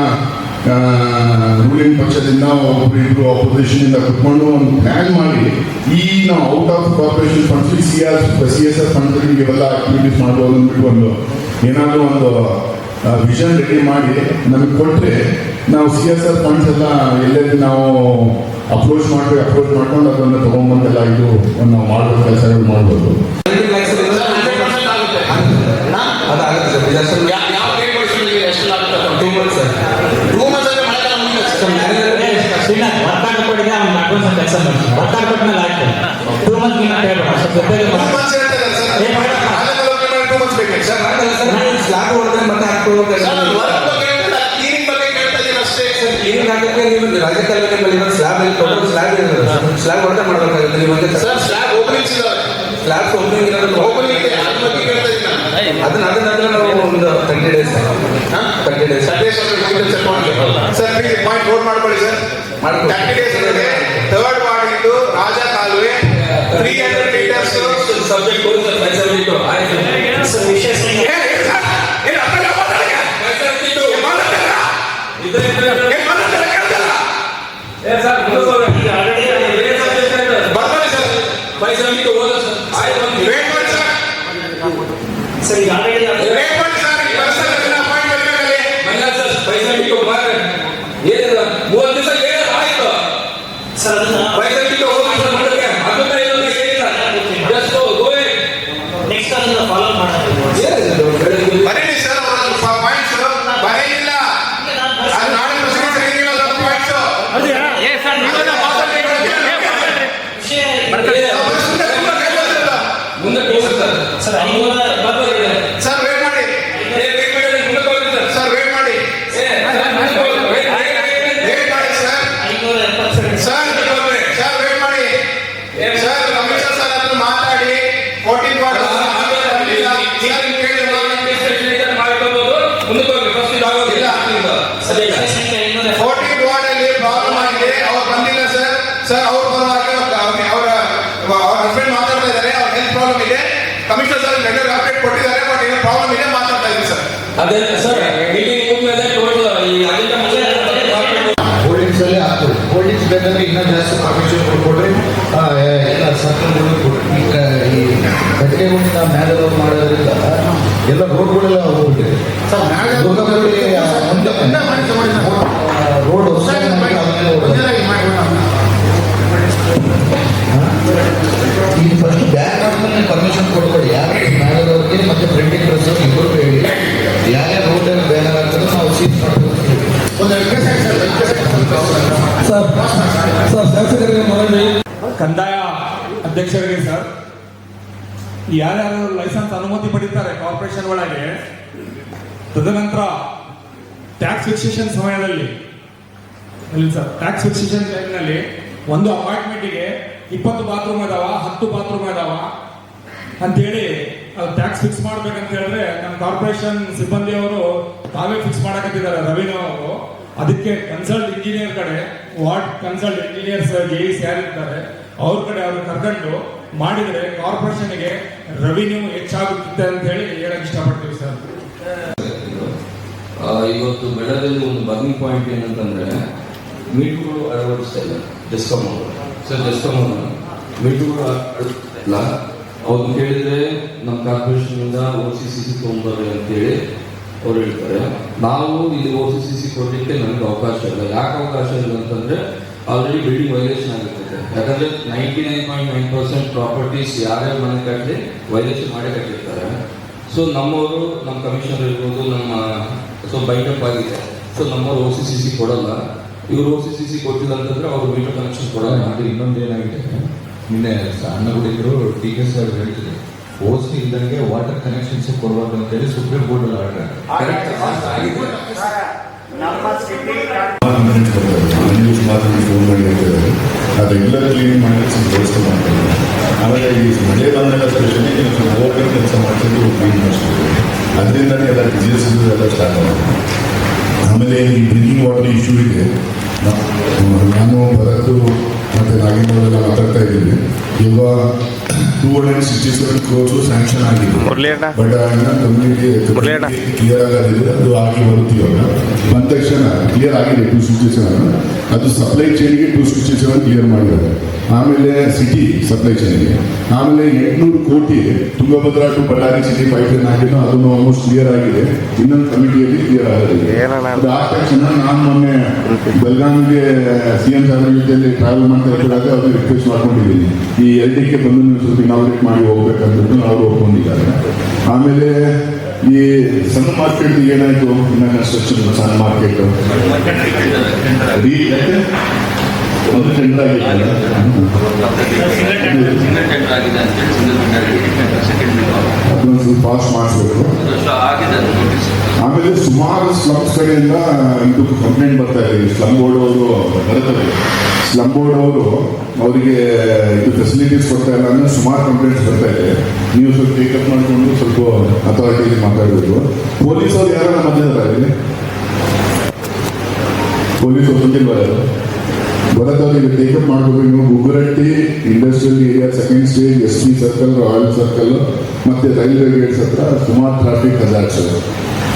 ರೂಲಿಂಗ್ ಪಕ್ಷದಿಂದ ಒಬ್ರು ಇಬ್ರು ಆಪೋಸಿಷನ್ ಇಂದ ಕುತ್ಕೊಂಡು ಒಂದು ಪ್ಲಾನ್ ಮಾಡಿ. ಈ ನಾವು out of corporation funds C R C S R fund ಇವೆಲ್ಲ ಆಕ್ಟಿವಿಟೀಸ್ ಮಾಡ್ಬೋದು ಅಂದ್ಬಿಟ್ಟು ಒಂದು ಏನಾದರೂ ಒಂದು ವಿಷನ್ ರೆಡಿ ಮಾಡಿ ನಮಗೆ ಕೊಟ್ಟರೆ ನಾವು ಸಿ ಎಸ್ ಆರ್ ಫಂಡ್ಸ್ ಎಲ್ಲ ಎಲ್ಲೆಲ್ಲಿ ನಾವು ಅಪ್ರೋಚ್ ಮಾಡ್ತೀವಿ ಅಪ್ರೋಚ್ ಮಾಡ್ಕೊಂಡು ಅದನ್ನು ತಗೊಂಡ್ಬಂದೆಲ್ಲ ಇದು ನಾವು ಮಾಡೋ ಕೆಲಸಗಳು ಮಾಡ್ಬೋದು ಕೆಲಸ ವರ್ಕ್ ಕೊಟ್ಮೇಲೆ ಆಯ್ತು ಟೂ ಮಂತ್ ಗಿನ್ನ ಕೇಳ್ಬೇಡ ಸ್ವಲ್ಪ ಜೊತೆಗೆ ಟೂ ಮಾಡು. ಮಂತ್ಸ್ ಹೇಳ್ತಾರೆ ಸರ್ ಆಗಲ್ಲ ಸರ್ ಸ್ಲಾಬ್ ಹೊಡೆದ್ರೆ ಮತ್ತೆ ಹಾಕ್ಬೇಕು ಕ್ಲೀನಿಂಗ್ ಆಗಕ್ಕೆ ನೀವು ರಾಜಕಾಲ ನಿಮ್ಮಲ್ಲಿ ಇರೋ ಸ್ಲಾಬ್ ಸ್ಲ್ಯಾಬ್ ಸ್ಲಾಬ್ ಇದೆ ಸ್ಲಾಬ್ ಹೊಡೆದ ಮಾಡಬೇಕಾಗುತ್ತೆ ನೀವು ಅಂದ್ರೆ sir slab opening slab opening ಇರೋದು ಓಪನಿಂಗ್ ಅದನ್ನ ಅದನ್ನ ಅದನ್ನ ನಾವು ಒಂದು thirty days thirty days sir please point note ಮಾಡ್ಕೊಳ್ಳಿ sir. Thirty days third ward ರಾಜ ಕಾಲುವೆ three hundred metres subject subject ಆಯ್ತು ಬರ್ತಾರೆ ಸರ್ ಫೈವ್ ಸಬ್ಜೆಕ್ಟ್ ಓದೋ ಸರ್ ಆಯ್ತು ಒಂದು ವೇಟ್ ಮಾಡಿ ಸರ್ ವೇಟ್ ಮಾಡಿ ಸರ್ ಈ ವರ್ಷದ ಅಪಾಯಿಂಟ್ ಮಾಡಬೇಕಲ್ಲಿ ಮಲ್ಲ ಸರ್ ಫೈವ್ ಸಬ್ಜೆಕ್ಟ್ ಮಾತ್ರ ಏನಿಲ್ಲ ಮೂವತ್ತು ದಿವಸ ಏನಿಲ್ಲ ಆಯ್ತು ಫೈವ್ ಸಬ್ಜೆಕ್ಟ್ ಓದೋ ಸರ್ ಮಾಡೋಕೆ ಅದನ್ನ ಇಲ್ಲ ಏನಿಲ್ಲ ಜಸ್ಟ್ ಗೋ ನೆಕ್ಸ್ಟ್ ಅದನ್ನ ಫಾಲೋ ಮಾಡೋದು ಏನಿಲ್ಲ ಬರೀಲಿ ಸರ್ ಪಾಯಿಂಟ್ಸ್ ಬರೆಯಿಲ್ಲ ಅದು ನಾಳೆ ಪ್ರೊಸೀಜರ್ ತೆಗೆದಿಲ್ಲ ಸರ್ ಪಾಯಿಂಟ್ಸ್ ಮುಂದೆ ಹೋಗಿ ಸರ್ ಕೊಡ್ರಿ ಈ ಕ- ಈ ಮ್ಯಾಲ ಮಾಡೋದ್ರಿಂದ ಎಲ್ಲ ರೋಡ್ಗಳೆಲ್ಲ ಮುಂದೆ ರೋಡ್ ಹೋಗೋದು. ಈಗ ಫಸ್ಟ್ ಬ್ಯಾಕ್ ಮಾಡ್ಕೊಂಡು ಪರ್ಮಿಷನ್ ಕೊಡ್ಬೇಡಿ ಯಾರು ಮ್ಯಾಲವ್ರಿಗೆ ಮತ್ತೆ ಪ್ರಿಂಟಿಂಗ್ ಪ್ರೆಸ್ ಇಬ್ಬರು ಹೇಳಿ ಯಾರ್ಯಾರು ರೋಡ್ ಬ್ಯಾನರ್ ಹಾಕಿದ್ರೆ ನಾವು ಸೀಟ್ ಮಾಡ್ತೀವಿ ಕಂದಾಯ ಅಧ್ಯಕ್ಷರಿಗೆ ಸರ್, ಯಾರ್ಯಾರು ಲೈಸೆನ್ಸ್ ಅನುಮತಿ ಪಡಿತಾರೆ ಕಾರ್ಪೊರೇಷನ್ ಒಳಗೆ, ತದನಂತರ ಟ್ಯಾಕ್ಸ್ ಫಿಕ್ಸೇಷನ್ ಸಮಯದಲ್ಲಿ ಸರ್ ಟ್ಯಾಕ್ಸ್ ಫಿಕ್ಸೇಷನ್ ಟೈಮ್ನಲ್ಲಿ ಒಂದು ಅಪಾರ್ಟ್ಮೆಂಟಿಗೆ ಇಪ್ಪತ್ತು ಬಾತ್ರೂಮ್ ಇದಾವ, ಹತ್ತು ಬಾತ್ರೂಮ್ ಇದಾವ ಅಂತೇಳಿ ಅದು ಟ್ಯಾಕ್ಸ್ ಫಿಕ್ಸ್ ಮಾಡ್ಬೇಕಂತ ಹೇಳಿದ್ರೆ ನಮ್ಮ ಕಾರ್ಪೊರೇಷನ್ ಸಿಬ್ಬಂದಿಯವರು ತಾವೇ ಫಿಕ್ಸ್ ಮಾಡಕತ್ತಿದ್ದಾರೆ, ರವೀನಾ ಅವರು. ಅದಕ್ಕೆ ಕನ್ಸಲ್ಟ್ ಇಂಜಿನಿಯರ್ ಕಡೆ, ವಾರ್ಡ್ ಕನ್ಸಲ್ಟ್ ಇಂಜಿನಿಯರ್ಸ್ ಜೆಇಸ್ ಯಾರಿರ್ತಾರೆ ಅವ್ರ ಕಡೆ ಅವರು ಕರ್ಕೊಂಡು ಮಾಡಿದ್ರೆ ಕಾರ್ಪೊರೇಷನ್ಗೆ ರೆವಿನ್ಯೂ ಹೆಚ್ಚಾಗುತ್ತಿದೆ ಅಂತ ಹೇಳಿ ಹೇಳಕ್ ಇಷ್ಟಪಡ್ತೀವಿ ಸರ್. ಇವತ್ತು ಬೆಳದಲ್ಲಿ ಒಂದು ಬರ್ನಿಂಗ್ ಪಾಯಿಂಟ್ ಏನಂತಂದ್ರೆ, ಮೀಟುಗಳು ಅಳವಡಿಸ್ತಾ ಇಲ್ಲ. ಡಿಸ್ಕಮ್ ಸರ್ ಡಿಸ್ಕಮ್ ಮೀಟುಗಳು ಇಲ್ಲ. ಅವ್ರು ಕೇಳಿದ್ರೆ ನಮ್ಮ ಕಾರ್ಪೊರೇಷನ್ ಇಂದ ಓ ಸಿ ಸಿ ಸಿ ತೊಗೊಂಡ್ಬರ್ರಿ ಅಂತೇಳಿ ಅವ್ರು ಹೇಳ್ತಾರೆ. ನಾವು ಇಲ್ಲಿ ಓ ಸಿ ಸಿ ಸಿ ಕೊಡ್ಲಿಕ್ಕೆ ನಮಗೆ ಅವಕಾಶ ಇಲ್ಲ. ಯಾಕೆ ಅವಕಾಶ ಇಲ್ಲ ಅಂತಂದ್ರೆ ಆಲ್ರೆಡಿ ಬಿಲ್ಡಿಂಗ್ ವೈಲೇಷನ್ ಆಗುತ್ತೆ. ಯಾಕಂದ್ರೆ ninety nine point nine percent properties ಯಾರ್ಯಾರು ಮನೆ ಕಟ್ಟಲಿ ವೈಲೇಷನ್ ಮಾಡೇ ಕಟ್ಟಿರ್ತಾರೆ. ಸೊ ನಮ್ಮವರು ನಮ್ಮ ಕಮಿಷನರ್ ಇರ್ಬೋದು ನಮ್ಮ ಸೊ ಬೈಕಪ್ ಆಗಿದೆ. ಸೊ ನಮ್ಮವ್ರು ಓ ಸಿ ಸಿ ಸಿ ಕೊಡಲ್ಲ. ಇವರು ಓ ಸಿ ಸಿ ಸಿ ಕೊಟ್ಟಿಲ್ಲ ಅಂತಂದ್ರೆ ಅವ್ರು ಮೀಟರ್ ಕನೆಕ್ಷನ್ ಕೊಡಲ್ಲ. ಅದು ಇನ್ನೊಂದು ಏನಾಗಿದೆ? ನಿನ್ನೆ ಅಣ್ಣಗುಡಿಗರು ಟಿ ಕೆ ಸರ್ ಹೇಳ್ತಿದ್ರು ಓ ಸಿ ಇಲ್ದಂಗೆ ವಾಟರ್ ಕನೆಕ್ಷನ್ಸ್ ಕೊಡಬಾರ್ದು ಅಂತ ಹೇಳಿ ಸುಪ್ರೀಂ ಕೋರ್ಟ್ ಅಲ್ಲಿ ಆರ್ಡರ್. ಕರೆಕ್ಟ್ ಆಗಿದೆ. ನಮ್ಮ ಸಿಟಿ ಅದೆಲ್ಲ ಕ್ಲೀನ್ ಮಾಡಿ ವ್ಯವಸ್ಥೆ ಮಾಡ್ತಾರೆ ಆಮೇಲೆ ಈ ಮಳೆ ಬಂದಾಗ ಸ್ಪೆಷಲಿ ಕೆಲಸ ಎಲ್ಲ ಎಲ್ಲ ಆಮೇಲೆ ಈ ಡ್ರಿಂಕಿಂಗ್ ವಾಟರ್ ಇಶ್ಯೂ ಇದೆ ನಾನು ಭರತ್ ಮತ್ತೆ ನಾಗೇಂದ್ರಲ್ಲ ಮಾತಾಡ್ತಾ ಇದ್ದೀವಿ ಇವಾಗ two hundred sixty seven crores sanction ಆಗಿದೆ ಬಟ್ ಇನ್ನು ಕಮ್ಯುನಿಟಿ ಕ್ಲಿಯರ್ ಆಗೋದಿಲ್ಲ ಅದು ಆಗಿ ಬರುತ್ತೆ ಇವಾಗ ಬಂದ ತಕ್ಷಣ ಕ್ಲಿಯರ್ ಆಗಿದೆ ಟೂ ಸಿಕ್ಸ್ಟಿ ಸೆವೆನ್ ಅದು ಸಪ್ಲೈ ಚೈನ್ಗೆ ಟೂ ಸಿಕ್ಸ್ಟಿ ಸೆವೆನ್ ಕ್ಲಿಯರ್ ಮಾಡಿದ್ದಾರೆ. ಆಮೇಲೆ ಸಿಟಿ ಸಪ್ಲೈ ಚೈನ್ಗೆ ಆಮೇಲೆ ಎಂಟುನೂರು ಕೋಟಿ Tungabhadra to Ballari city pipeline ಆಗಿದ್ದು ಅದನ್ನು ಆಲ್ಮೋಸ್ಟ್ ಕ್ಲಿಯರ್ ಆಗಿದೆ. ಇನ್ನೊಂದು ಕಮಿಟಿಯಲ್ಲಿ ಕ್ಲಿಯರ್ ಆಗಿದೆ ಆದ ತಕ್ಷಣ ನಾನು ಮೊನ್ನೆ ಬೆಳಗಾವಿಗೆ ಸಿ ಎಂ ಸಾಹೇಬ್ರ ಜೊತೆಯಲ್ಲಿ ಟ್ರಾವೆಲ್ ಮಾಡ್ತಾ ಇದ್ದಾಗ ಅವ್ರಿಗೆ ರಿಕ್ವೆಸ್ಟ್ ಮಾಡ್ಕೊಂಡಿದ್ದೀನಿ. ಈ ಎರಡಕ್ಕೆ ಬಂದು ನೀವು ಸ್ವಲ್ಪ ಇನಾಗ್ರೇಟ್ ಮಾಡಿ ಹೋಗ್ಬೇಕಂತದ್ದು ಅವರು ಒಪ್ಕೊಂಡಿದ್ದಾರೆ. ಆಮೇಲೆ ಈ ಸಣ್ಣ ಮಾರ್ಕೆಟ್ ಏನಾಯ್ತು? ಇನ್ನ ಕನ್ಸ್ಟ್ರಕ್ಷನ್ ಸಣ್ಣ ಮಾರ್ಕೆಟ್ ಅದು ಟೆಂಡರ್ ಸ್ವಲ್ಪ ಪಾಸ್ ಮಾಡಿಸ್ಬೇಕು. ಆಮೇಲೆ ಸುಮಾರು ಸ್ಲಮ್ಸ್ ಕಡೆಯಿಂದ ಇದು ಕಂಪ್ಲೇಂಟ್ ಬರ್ತಾ ಇದೆ. ಸ್ಲಮ್ ಬೋರ್ಡ್ ಅವರು ಬರುತ್ತದೆ ಸ್ಲಮ್ ಬೋರ್ಡ್ ಅವರು ಅವರಿಗೆ ಇದು ಫೆಸಿಲಿಟೀಸ್ ಕೊಡ್ತಾ ಇಲ್ಲ ಅಂದ್ರೆ ಸುಮಾರು ಕಂಪ್ಲೇಂಟ್ಸ್ ಬರ್ತಾ ಇದೆ. ನೀವು ಸ್ವಲ್ಪ ಟೇಕಪ್ ಮಾಡಿಕೊಂಡು ಸ್ವಲ್ಪ ಅಥಾರಿಟಿಗೆ ಮಾತಾಡಬೇಕು. ಪೊಲೀಸ್ ಅವ್ರು ಯಾರು ನಮ್ಮ ಇಲ್ಲಿ? ಪೊಲೀಸ್ ಅವ್ರು ಬಂದಿಲ್ವಾ ಭರತ್ ಅವರಿಗೆ ಟೇಕಪ್ ಮಾಡಬೇಕು. ನೀವು Guggaratti industrial area second stage S P circle royal circle ಮತ್ತೆ ರೈಲ್ವೆ ಗೇಟ್ಸ್ ಹತ್ರ ಸುಮಾರು ಟ್ರಾಫಿಕ್ ಹಜಾರ್ಸ್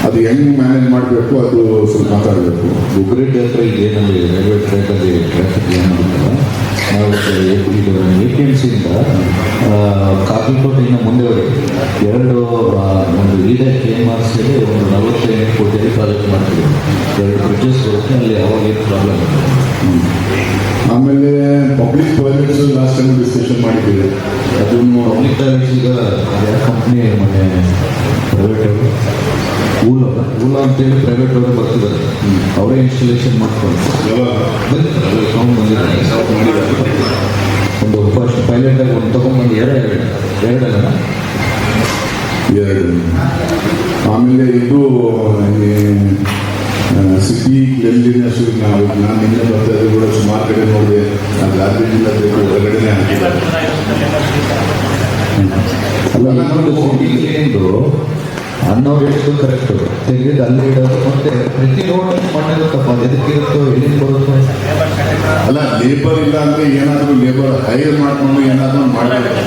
ಅದು ಹೆಂಗ್ ಮ್ಯಾನೇಜ್ ಮಾಡಬೇಕು ಅದು ಸ್ವಲ್ಪ ಮಾತಾಡಬೇಕು. ಗುಗ್ರೆಡ್ಡಿ ಹತ್ರ ಇದೇನಲ್ಲಿ ರೈಲ್ವೆ ಟ್ರ್ಯಾಕ್ ಅಲ್ಲಿ ಟ್ರಾಫಿಕ್ ಜಾಮ್ ಆಗುತ್ತಲ್ಲ ನಾವು ಇದು ಎ ಪಿ ಎಂ ಸಿಯಿಂದ ಕಾಫಿಕೋಟೆಯಿಂದ ಮುಂದೆವರೆಗೆ ಎರಡು ಒಂದು ಇದೆ ಕೆ ಎಂ ಆರ್ ಸಿ ಒಂದು ನಲವತ್ತೈದು ಕೋಟಿಯಲ್ಲಿ ಪ್ರಾಜೆಕ್ಟ್ ಮಾಡ್ತೀವಿ ಎರಡು ಬ್ರಿಡ್ಜಸ್ ಬರುತ್ತೆ ಅಲ್ಲಿ ಅವಾಗ ಏನು ಪ್ರಾಬ್ಲಮ್ ಆಮೇಲೆ public toilets last time discussion ಮಾಡಿದ್ದೀವಿ. ಅದನ್ನು ಪಬ್ಲಿಕ್ ಟಾಯ್ಲೆಟ್ಸ್ ಈಗ ಯಾವ ಕಂಪ್ನಿ ಮನೆ ಪ್ರೈವೇಟ್ ಊಲ ಊಲ ಅಂತೇಳಿ ಪ್ರೈವೇಟ್ ಅವರು ಬರ್ತಿದ್ದಾರೆ. ಅವರೇ ಇನ್ಸ್ಟಾಲೇಷನ್ ಮಾಡ್ಕೊಂಡು ಒಂದು ಫಸ್ಟ್ ಪೈಲಟ್ ಆಗಿ ಒಂದು ತಗೊಂಡ್ಬಂದು ಎರಡು ಎರಡು ಎರಡಲ್ಲ? ಎರಡು ಆಮೇಲೆ ಇದು ಸಿಟಿ ಕ್ಲೆನ್ಲಿನೆಸ್ ನಾವು ನಾನು ನಿನ್ನೆ ಬರ್ತಾ ಇದ್ದೆ ಕೂಡ ಸುಮಾರು ಕಡೆ ನೋಡಿದೆ. ಆ ಗಾರ್ಬೇಜ್ ಇಲ್ಲ ಹೊರಗಡೆನೆ ಹಾಕಿದ್ದಾರೆ. ಅಲ್ಲ ಇನ್ನೊಂದು ಸಿಟಿಲಿಂದು ಅನ್ನೋರು ಹೇಳಿದ್ದು ಕರೆಕ್ಟ್. ತೆಗೆದು ಅಲ್ಲಿ ಇಡೋದು ಮತ್ತೆ ಪ್ರತಿ ರೋಡ್ ಮಾಡಿದ್ರು ತಪ್ಪ. ಎದಕ್ಕಿರುತ್ತೋ ಎಲ್ಲಿ ಬರುತ್ತೋ ಅಲ್ಲ ಲೇಬರ್ ಇಲ್ಲ ಅಂದ್ರೆ ಏನಾದರೂ ಲೇಬರ್ ಹೈರ್ ಮಾಡ್ಕೊಂಡು ಏನಾದರೂ ಮಾಡಬೇಕು